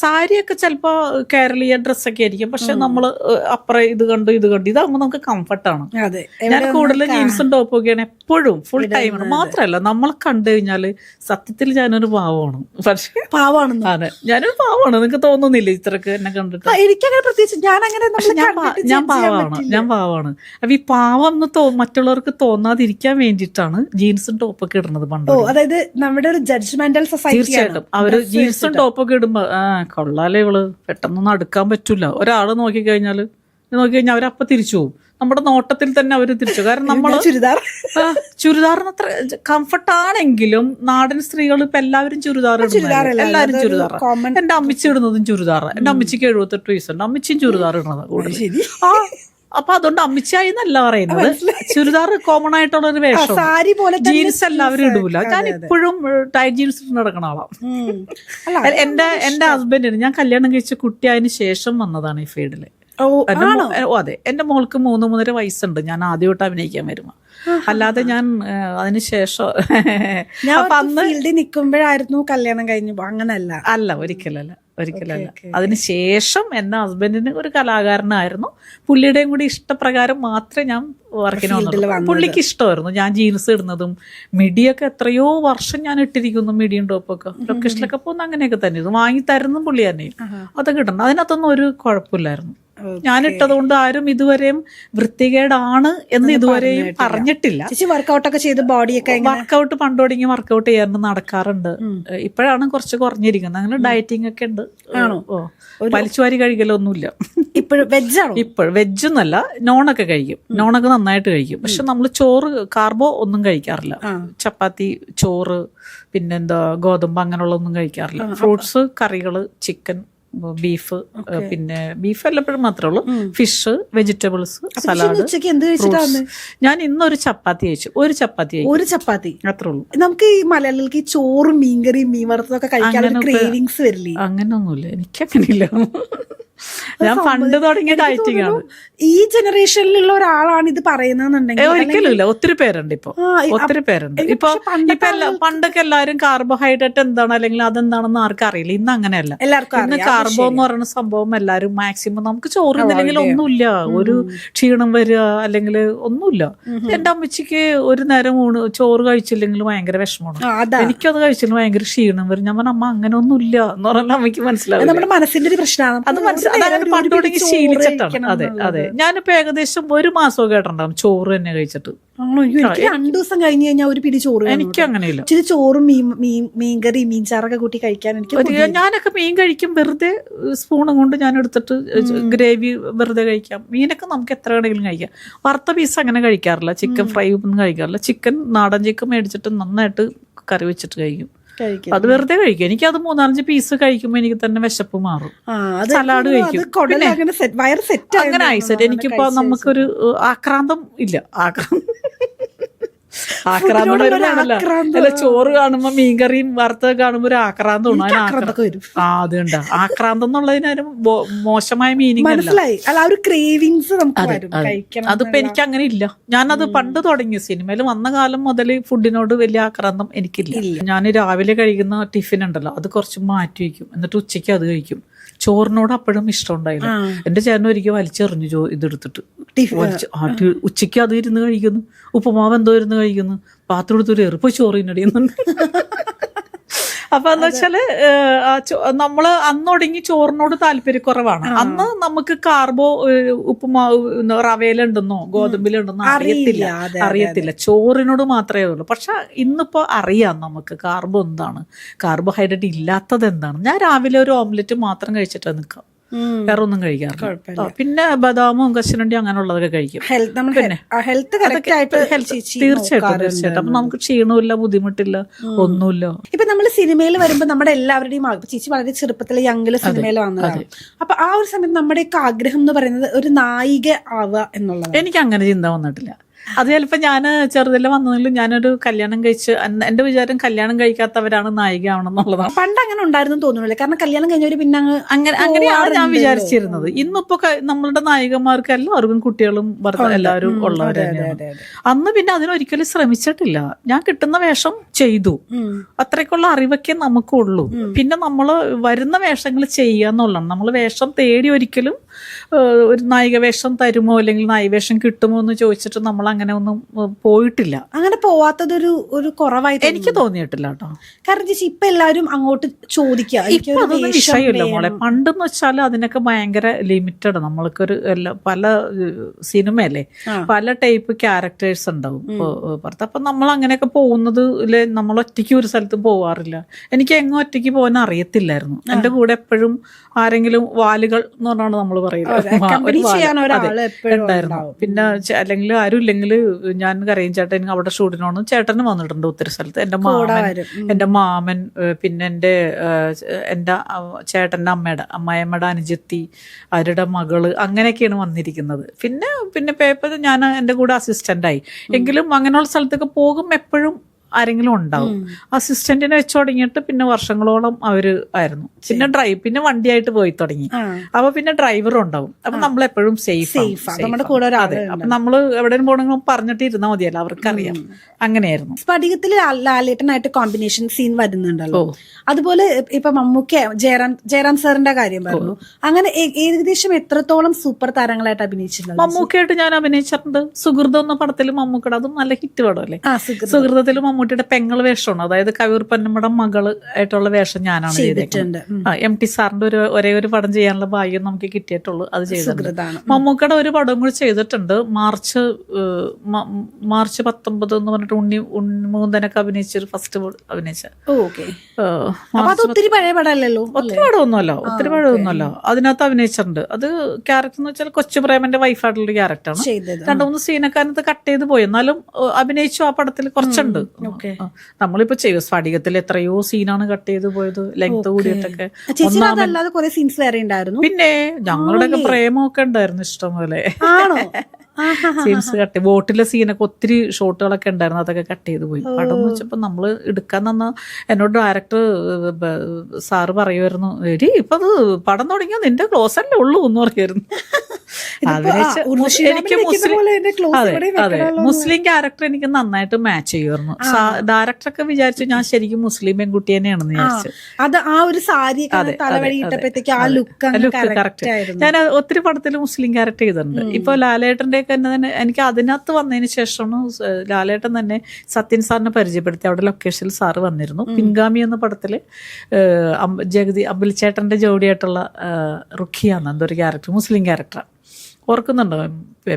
സാരിയൊക്കെ ചിലപ്പോൾ കേരളീയ ഡ്രസ്സൊക്കെ ആയിരിക്കും. പക്ഷെ നമ്മൾ അപ്പുറം ഇത് കണ്ടു ഇത് കണ്ടു. ഇതാകുമ്പോൾ നമുക്ക് കംഫർട്ടാണ് ഞാൻ കൂടുതൽ ജീൻസും ടോപ്പും ഒക്കെയാണ് എപ്പോഴും ഫുൾ ടൈമാണ് മാത്രമല്ല നമ്മൾ കണ്ടു കഴിഞ്ഞാൽ സത്യത്തിൽ ഞാനൊരു പാവമാണ്. പക്ഷേ പാവമാണ് അതെ. ഞാനൊരു പാവമാണ്. നിങ്ങക്ക് തോന്നുന്നില്ല ഇത്രക്ക് എന്നെ കണ്ടിട്ട്? എനിക്കങ്ങനെ പ്രത്യേകിച്ച് ഞാൻ അങ്ങനെ ഞാൻ പാവമാണ് ഞാൻ പാവമാണ് അപ്പൊ ഈ പാവം എന്ന് തോ മറ്റുള്ളവർക്ക് തോന്നാതിരിക്കാൻ വേണ്ടിയിട്ടാണ് ജീൻസും ടോപ്പൊക്കെ ഇടുന്നത് പണ്ട് അതായത് നമ്മുടെ ഒരു ജഡ്ജ്മെന്റൽ സൊസൈറ്റി തീർച്ചയായിട്ടും. അവർ ജീൻസും ടോപ്പൊക്കെ ഇടുമ്പോ ആ കൊള്ളാലേ ഇവൾ. പെട്ടെന്നൊന്നും അടുക്കാൻ പറ്റൂല. ഒരാൾ നോക്കിക്കഴിഞ്ഞാൽ നോക്കിക്കഴിഞ്ഞാൽ അവരപ്പൊ തിരിച്ചു പോകും നമ്മുടെ നോട്ടത്തിൽ തന്നെ അവർ തിരിച്ചു. കാരണം നമ്മൾ ചുരിദാർ. ചുരിദാറിന് അത്ര കംഫർട്ട് ആണെങ്കിലും നാടൻ സ്ത്രീകൾ ഇപ്പൊ എല്ലാവരും ചുരിദാർ എല്ലാവരും ചുരിദാർ. എന്റെ അമ്മച്ചി ഇടുന്നതും ചുരിദാർ. എന്റെ അമ്മച്ചിക്ക് എഴുപത്തെട്ട് വയസ്സുണ്ട്. അമ്മച്ചിയും ചുരിദാർ ഇടുന്നത് കൂടുതൽ ശരി. ആ അപ്പൊ അതുകൊണ്ട് അമ്മച്ചായി എന്നല്ല പറയുന്നത്. ചുരിദാർ കോമൺ ആയിട്ടുള്ള ഒരു വേഷം സാരി പോലെ ജീൻസ് എല്ലാവരും ഇടൂല. ഞാൻ ഇപ്പോഴും ടൈറ്റ് ജീൻസ് ഇട്ട് നടക്കണ ആളാണ് എന്റെ എന്റെ ഹസ്ബൻഡിന് ഞാൻ കല്യാണം കഴിച്ച കുട്ടി കുട്ടിയായതിനു ശേഷം വന്നതാണ് ഈ ഫീൽഡിൽ ഓ ഓ അതെ. എന്റെ മോൾക്ക് മൂന്ന് മൂന്നര വയസ്സുണ്ട്. ഞാൻ ആദ്യമായിട്ട് അഭിനയിക്കാൻ വരുമ്പോ അല്ലാതെ ഞാൻ അതിനുശേഷം അതിന് ശേഷം ഞാൻ അന്ന് ഫീൽഡിൽ നിൽക്കുമ്പോഴായിരുന്നു കല്യാണം കഴിഞ്ഞു. അങ്ങനല്ല. അല്ല ഒരിക്കലല്ല. ഒരിക്കലല്ല. അതിനുശേഷം എന്റെ ഹസ്ബൻഡിന് ഒരു കലാകാരനായിരുന്നു. പുള്ളിയുടെയും കൂടി ഇഷ്ടപ്രകാരം മാത്രമേ ഞാൻ വർക്കിന് വന്നുള്ളൂ പുള്ളിക്ക് ഇഷ്ടമായിരുന്നു. ഞാൻ ജീൻസ് ഇടുന്നതും മിഡിയൊക്കെ എത്രയോ വർഷം ഞാൻ ഇട്ടിരിക്കുന്നു മിഡിയും ടോപ്പൊക്കെ ലൊക്കേഷനിലൊക്കെ പോകുന്ന അങ്ങനെയൊക്കെ തന്നെ. ഇത് വാങ്ങി തരുന്നതും പുള്ളി തന്നെ അതൊക്കെ ഇടണം അതിനകത്തൊന്നും ഒരു കുഴപ്പമില്ലായിരുന്നു. ഞാൻ ഇട്ടത് കൊണ്ട് ആരും ഇതുവരെയും വൃത്തികേടാണ് എന്ന് ഇതുവരെയും പറഞ്ഞിട്ടില്ല. ചേച്ചി ഒക്കെ ചെയ്ത് ബോഡിയൊക്കെ വർക്കൗട്ട് പണ്ട് തുടങ്ങി വർക്കൗട്ട് ചെയ്യാറുണ്ട് നടക്കാറുണ്ട്. ഇപ്പോഴാണ് കുറച്ച് കുറഞ്ഞിരിക്കുന്നത്. അങ്ങനെ ഡയറ്റിംഗ് ഒക്കെ ഉണ്ട്. ഓ വലിച്ചുവാരി കഴിക്കലൊന്നുമില്ല. ഇപ്പോഴും വെജാണോ ഇപ്പോൾ വെജൊന്നല്ല നോണൊക്കെ കഴിക്കും. നോണൊക്കെ നന്നായിട്ട് കഴിക്കും. പക്ഷെ നമ്മൾ ചോറ് കാർബോ ഒന്നും കഴിക്കാറില്ല. ചപ്പാത്തി ചോറ് പിന്നെന്താ ഗോതമ്പ് അങ്ങനെയുള്ള ഒന്നും കഴിക്കാറില്ല ഫ്രൂട്ട്സ് കറികൾ ചിക്കൻ ബീഫ് പിന്നെ ബീഫ് എല്ലപ്പോഴും മാത്രമേ ഉള്ളൂ. ഫിഷ് വെജിറ്റബിൾസ് സലാഡ് ഞാൻ എന്ത് കഴിച്ചിട്ടാണ് ഞാൻ ഇന്നൊരു ചപ്പാത്തി കഴിച്ചു. ഒരു ചപ്പാത്തി ഒരു ചപ്പാത്തി? അത്രേ ഉള്ളൂ. നമുക്ക് ഈ മലയാളികൾക്ക് ചോറ് മീൻകറിയും മീൻ വറുത്തതൊക്കെ കഴിക്കാൻ ഒരു ക്രേവിങ്സ് വരില്ലേ? അങ്ങനൊന്നുമില്ല. എനിക്കങ്ങനില്ല. ഞാൻ പണ്ട് തുടങ്ങിയ ഡയറ്റിംഗ് ആണ്. ഈ ജനറേഷനിലുള്ള ഒരാളാണ് ഇത് പറയുന്നത് പറയുന്നതെന്നുണ്ടെങ്കിൽ ഒരിക്കലും ഒത്തിരി പേരുണ്ട് ഇപ്പൊ. ഒത്തിരി പേരുണ്ട്. ഇപ്പൊ ഇപ്പൊ പണ്ടൊക്കെ എല്ലാവരും കാർബോഹൈഡ്രേറ്റ് എന്താണ് അല്ലെങ്കിൽ അതെന്താണെന്ന് ആർക്കും അറിയില്ല. ഇന്ന് അങ്ങനെയല്ല. എല്ലാവർക്കും ഇന്ന് കാർബോ എന്ന് പറയുന്ന സംഭവം എല്ലാവരും മാക്സിമം നമുക്ക് ചോറുന്നില്ലെങ്കിൽ ഒന്നുമില്ല. ഒരു ക്ഷീണം വരിക അല്ലെങ്കിൽ ഒന്നുമില്ല. എന്റെ അമ്മച്ചിക്ക് ഒരു നേരം ഊണ് ചോറ് കഴിച്ചില്ലെങ്കിൽ ഭയങ്കര വിഷമമാണ്. എനിക്കത് കഴിച്ചില്ലെങ്കിൽ ഭയങ്കര ക്ഷീണം വരും. ഞാൻ അമ്മ അങ്ങനെ ഒന്നുമില്ല എന്ന് പറഞ്ഞാൽ അമ്മയ്ക്ക് മനസ്സിലാവും നമ്മുടെ മനസ്സിന്റെ ഒരു പ്രശ്നമാണ്. അത് തുടങ്ങി ശീലിച്ചിട്ടാണ്. അതെ. അതെ. ഞാനിപ്പോ ഏകദേശം ഒരു മാസമൊക്കെ കേട്ടിട്ടുണ്ടാവും ചോറ് തന്നെ കഴിച്ചിട്ട്. എനിക്ക് രണ്ടു ദിവസം കഴിഞ്ഞ് കഴിഞ്ഞാൽ ഒരു പിടി ചോറ് എനിക്ക് അങ്ങനെയല്ല. ഇച്ചിരി ചോറും മീൻ മീൻ മീൻകറി മീൻചാറൊക്കെ കൂട്ടി കഴിക്കാൻ എനിക്ക് ഞാനൊക്കെ മീൻ കഴിക്കും വെറുതെ സ്പൂണും കൊണ്ട് ഞാൻ എടുത്തിട്ട് ഗ്രേവി വെറുതെ കഴിക്കാം. മീനൊക്കെ നമുക്ക് എത്ര വേണമെങ്കിലും കഴിക്കാം. വറുത്ത പീസ് അങ്ങനെ കഴിക്കാറില്ല. ചിക്കൻ ഫ്രൈ ഒന്നും കഴിക്കാറില്ല. ചിക്കൻ നാടൻ ചിക്കൻ മേടിച്ചിട്ട് നന്നായിട്ട് കറി വെച്ചിട്ട് കഴിക്കും. അത് വെറുതെ കഴിക്കും. എനിക്ക് അത് മൂന്നാലഞ്ച് പീസ് കഴിക്കുമ്പോൾ എനിക്ക് തന്നെ വിശപ്പ് മാറും. സലാഡ് കഴിക്കും. അങ്ങനെ ആയി. സെറ്റ് എനിക്കിപ്പോ നമുക്കൊരു ആക്രാന്തം ഇല്ല. ആക്രാന്തം. ആക്രാന്തം. അല്ല ചോറ് കാണുമ്പോ മീൻകറിയും വറുത്തത് കാണുമ്പോ ഒരു ആക്രാന്തം അതിന് ആക്രാന്തമൊക്കെ വരും. ആ അത് കണ്ട ആക്രാന്തം എന്നുള്ളതിന് മോശമായ മീനിങ് മനസ്സിലായി. അല്ല ഒരു ക്രേവിങ്സ് നമുക്ക് അതിപ്പോ എനിക്ക് അങ്ങനെ ഇല്ല. ഞാനത് പണ്ട് തുടങ്ങിയ സിനിമയിൽ വന്ന കാലം മുതൽ ഫുഡിനോട് വലിയ ആക്രാന്തം എനിക്കില്ല. ഞാൻ രാവിലെ കഴിക്കുന്ന ടിഫിൻ ഉണ്ടല്ലോ അത് കുറച്ച് മാറ്റി വയ്ക്കും. എന്നിട്ട് ഉച്ചയ്ക്ക് അത് കഴിക്കും. ചോറിനോട് അപ്പോഴും ഇഷ്ടം ഉണ്ടായില്ല. എന്റെ ചേട്ടൻ ഒരിക്കൽ വലിച്ചെറിഞ്ഞു ചോ ഇതെടുത്തിട്ട്. വലിച്ച് ഉച്ചയ്ക്ക് അത് ഇരുന്ന് കഴിക്കുന്നു. ഉപ്പുമാവ് എന്തോ ഇരുന്ന് കഴിക്കുന്നു. പാത്രം എടുത്തൊരു എറുപ്പ് ചോറ് തിന്നടിയുന്നുണ്ട് അപ്പൊ എന്താ വെച്ചാൽ നമ്മൾ അന്നൊടുങ്ങി ചോറിനോട് താല്പര്യക്കുറവാണ് അന്ന് നമുക്ക് കാർബോ ഉപ്പുമാവ് റവയിലുണ്ടെന്നോ ഗോതമ്പിലുണ്ടെന്നോ അറിയത്തില്ല. അറിയത്തില്ല. ചോറിനോട് മാത്രമേ ഉള്ളൂ. പക്ഷെ ഇന്നിപ്പോ അറിയാം നമുക്ക് കാർബോ എന്താണ്. കാർബോഹൈഡ്രേറ്റ് ഇല്ലാത്തത് എന്താണ്. ഞാൻ രാവിലെ ഒരു ഓംലെറ്റ് മാത്രം കഴിച്ചിട്ട് നിൽക്കാം. വേറെ ഒന്നും കഴിക്കാറില്ല. പിന്നെ ബദാമും കശുരണ്ടി അങ്ങനെയുള്ളതൊക്കെ കഴിക്കും. തീർച്ചയായിട്ടും. തീർച്ചയായിട്ടും. അപ്പൊ നമുക്ക് ക്ഷീണമില്ല ബുദ്ധിമുട്ടില്ല ഒന്നുമില്ല. ഇപ്പൊ നമ്മൾ സിനിമയിൽ വരുമ്പോ നമ്മുടെ എല്ലാവരുടെയും ചേച്ചി വളരെ ചെറുപ്പത്തിലെ യങ്ങിൽ സിനിമയിൽ വന്നതാണ്. അപ്പൊ ആ ഒരു സമയത്ത് നമ്മുടെയൊക്കെ ആഗ്രഹം എന്ന് പറയുന്നത് ഒരു നായിക ആവുക എന്നുള്ളത് എനിക്ക് അങ്ങനെ ചിന്ത വന്നിട്ടില്ല. അത് ചിലപ്പോ ഞാൻ ചെറുതിൽ വന്നതിലും ഞാനൊരു കല്യാണം കഴിച്ച് എന്റെ വിചാരം കല്യാണം കഴിക്കാത്തവരാണ് നായിക ആവണം എന്നുള്ളതാണ് പണ്ട് അങ്ങനെ ഉണ്ടായിരുന്നു തോന്നുന്നില്ല. കാരണം കല്യാണം കഴിഞ്ഞവര് പിന്നെ അങ്ങ് അങ്ങനെ അങ്ങനെയാണ് ഞാൻ. വിചാരിച്ചിരുന്നത്. ഇന്നിപ്പോ നമ്മളുടെ നായികമാർക്ക് എല്ലാവർക്കും കുട്ടികളും എല്ലാവരും അതെ. അന്ന് പിന്നെ അതിനൊരിക്കലും ശ്രമിച്ചിട്ടില്ല. ഞാൻ കിട്ടുന്ന വേഷം ചെയ്തു. അത്രയ്ക്കുള്ള അറിവൊക്കെ നമുക്കുള്ളൂ. പിന്നെ നമ്മൾ വരുന്ന വേഷങ്ങൾ ചെയ്യുക എന്നുള്ളതാണ്. നമ്മൾ വേഷം തേടി ഒരിക്കലും ഒരു നായിക വേഷം തരുമോ അല്ലെങ്കിൽ നായിക വേഷം കിട്ടുമോ എന്ന് ചോദിച്ചിട്ട് നമ്മൾ അങ്ങനെ ഒന്നും പോയിട്ടില്ല. അങ്ങനെ പോവാത്തതൊരു ഒരു കുറവായി എനിക്ക് തോന്നിയിട്ടില്ല കേട്ടോ. കാരണം ചേച്ചി ഇപ്പൊ എല്ലാവരും അങ്ങോട്ട് ചോദിക്കുക ഇപ്പൊ അതൊന്നും വിഷയമില്ല മോളെ. പണ്ടെന്ന് വെച്ചാൽ അതിനൊക്കെ ഭയങ്കര ലിമിറ്റഡ്. നമ്മൾക്കൊരു പല സിനിമയല്ലേ? പല ടൈപ്പ് ക്യാരക്ടേഴ്സ് ഉണ്ടാവും. പുറത്ത് അപ്പൊ നമ്മൾ അങ്ങനെയൊക്കെ പോകുന്നത് നമ്മൾ ഒറ്റയ്ക്ക് ഒരു സ്ഥലത്തും പോവാറില്ല. എനിക്ക് എങ്ങും ഒറ്റയ്ക്ക് പോകാൻ അറിയത്തില്ലായിരുന്നു. എന്റെ കൂടെ എപ്പോഴും ആരെങ്കിലും വാലുകൾ എന്ന് പറഞ്ഞാണ് നമ്മൾ പറയുന്നത്. ഉണ്ടായിരുന്നു. പിന്നെ അല്ലെങ്കിൽ ആരും ഇല്ലെങ്കിൽ ഞാൻ കരയും ചേട്ടൻ എനിക്ക് അവിടെ ഷൂട്ടിനോന്ന് ചേട്ടന് വന്നിട്ടുണ്ട് ഒത്തിരി സ്ഥലത്ത്. എന്റെ കൂടെ മാമൻ എന്റെ മാമൻ പിന്നെ എന്റെ എന്റെ ചേട്ടന്റെ അമ്മയുടെ അമ്മായിയമ്മയുടെ അനുജത്തി അവരുടെ മകൾ അങ്ങനെയൊക്കെയാണ് വന്നിരിക്കുന്നത്. പിന്നെ പിന്നെ പേപ്പർ ഞാൻ എന്റെ കൂടെ അസിസ്റ്റന്റായി എങ്കിലും അങ്ങനെയുള്ള സ്ഥലത്തൊക്കെ പോകും എപ്പോഴും ആരെങ്കിലും ഉണ്ടാവും. അസിസ്റ്റന്റിനെ വെച്ച് തുടങ്ങിയിട്ട് പിന്നെ വർഷങ്ങളോളം അവർ ആയിരുന്നു. പിന്നെ ഡ്രൈവ് പിന്നെ വണ്ടിയായിട്ട് പോയി തുടങ്ങി. അപ്പൊ പിന്നെ ഡ്രൈവർ ഉണ്ടാവും. അപ്പൊ നമ്മൾ എപ്പോഴും സേഫ് നമ്മുടെ കൂടെ അതെ. അപ്പൊ നമ്മൾ എവിടെയും പോകണമെങ്കിലും പറഞ്ഞിട്ട് ഇരുന്നാൽ മതിയല്ലോ അവർക്കറിയാം. അങ്ങനെയായിരുന്നു. സ്ഫടികത്തിൽ ലാലേട്ടനായിട്ട് കോമ്പിനേഷൻ സീൻ വരുന്നുണ്ടല്ലോ. അതുപോലെ ഇപ്പൊ മമ്മൂക്ക ജയറാം ജയറാം സാറിന്റെ കാര്യം പറഞ്ഞു. അങ്ങനെ ഏകദേശം എത്രത്തോളം സൂപ്പർ താരങ്ങളായിട്ട് അഭിനയിച്ചിട്ടുണ്ട് മമ്മൂക്കയായിട്ട് ഞാൻ അഭിനയിച്ചിട്ടുണ്ട്. സുഹൃതം എന്ന പടത്തിൽ മമ്മൂക്കയുടെ അതും നല്ല ഹിറ്റ് പടമല്ലേ സുഹൃതത്തിൽ മമ്മൂട്ടിയുടെ പെങ്ങൾ വേഷമാണ്. അതായത് കവിയൂർ പൊന്നമ്മയുടെ മകൾ ആയിട്ടുള്ള വേഷം ഞാനാണ് ചെയ്തിട്ടുണ്ട്. എം ടി സാറിന്റെ ഒരു ഒരേ ഒരു പടം ചെയ്യാനുള്ള ഭാഗ്യം നമുക്ക് കിട്ടിയിട്ടുള്ളൂ അത് ചെയ്തിട്ടുണ്ട്. മമ്മൂക്കയുടെ ഒരു പടം കൂടി ചെയ്തിട്ടുണ്ട്. മാർച്ച് മാർച്ച് പത്തൊമ്പത് എന്ന് പറഞ്ഞിട്ട് ഉണ്ണി ഉണ്ണിമൂന്തനൊക്കെ അഭിനയിച്ചൊരു ഫസ്റ്റ് അഭിനയിച്ച. ഒത്തിരി പഴയ പടമല്ലല്ലോ? ഒത്തിരി പഴയൊന്നുമല്ലോ ഒത്തിരി പടമൊന്നുമല്ല. അതിനകത്ത് അഭിനയിച്ചിട്ടുണ്ട്. അത് ക്യാരക്ടർ എന്ന് വെച്ചാൽ കൊച്ചു പ്രേമന്റെ വൈഫായിട്ടുള്ള ക്യാരക്ടറാണ് രണ്ടു മൂന്ന് സീനൊക്കെ അതിനകത്ത് കട്ട് ചെയ്ത് പോയി. എന്നാലും അഭിനയിച്ചു ആ പടത്തിൽ കുറച്ചുണ്ട്. നമ്മളിപ്പോ ചെയ്യും സ്ഫടികത്തിൽ എത്രയോ സീനാണ് കട്ട് ചെയ്ത് പോയത് ലെങ്ത് കൂടിയിട്ടൊക്കെ. ചേച്ചി അതല്ലാതെ കുറെ സീൻസ് വേറെ ഉണ്ടായിരുന്നു? പിന്നെ ഞങ്ങളുടെയൊക്കെ പ്രേമമൊക്കെ ഉണ്ടായിരുന്നു ഇഷ്ടം പോലെ ആണോ. സീൻസ് കട്ട് ബോട്ടിലെ സീനൊക്കെ ഒത്തിരി ഷോട്ടുകളൊക്കെ ഉണ്ടായിരുന്നു അതൊക്കെ കട്ട് ചെയ്ത് പോയി. പടം എന്ന് വെച്ചപ്പോൾ നമ്മൾ എടുക്കാൻ തന്ന എന്നോട് ഡയറക്ടർ സാറ് പറയുമായിരുന്നു എടി ഇപ്പൊ അത് പടം തുടങ്ങിയാൽ നിന്റെ ക്ലോസ് അല്ലേ ഉള്ളൂ എന്ന് പറയുമായിരുന്നു എനിക്ക് മുസ്ലിം ക്യാരക്ടർ എനിക്ക് നന്നായിട്ട് മാച്ച് ചെയ്യുമായിരുന്നു ഡയറക്ടറൊക്കെ വിചാരിച്ചു ഞാൻ ശരിക്കും മുസ്ലിം പെൺകുട്ടി തന്നെയാണെന്ന് വിചാരിച്ചു. അത് ആ ഒരു സാരി ലുക്ക് കറക്റ്റ് ഞാൻ ഒത്തിരി പടത്തിൽ മുസ്ലിം ക്യാരക്ടർ ചെയ്തിട്ടുണ്ട്. ഇപ്പൊ ലാലേട്ടന്റെ സമയമൊക്കെ എന്നെ തന്നെ എനിക്ക് അതിനകത്ത് വന്നതിന് ശേഷമാണ് ലാലേട്ടൻ തന്നെ സത്യൻ സാറിനെ പരിചയപ്പെടുത്തി അവിടെ ലൊക്കേഷനിൽ സാറ് വന്നിരുന്നു. പിൻഗാമി എന്ന പടത്തിൽ ജഗതി അമ്പലിച്ചേട്ടന്റെ ജോഡിയായിട്ടുള്ള റുഖിയാണ് എന്തോ ഒരു എന്തൊരു ക്യാരക്ടർ മുസ്ലിം ക്യാരക്ടറാണ് ഓർക്കുന്നുണ്ടോ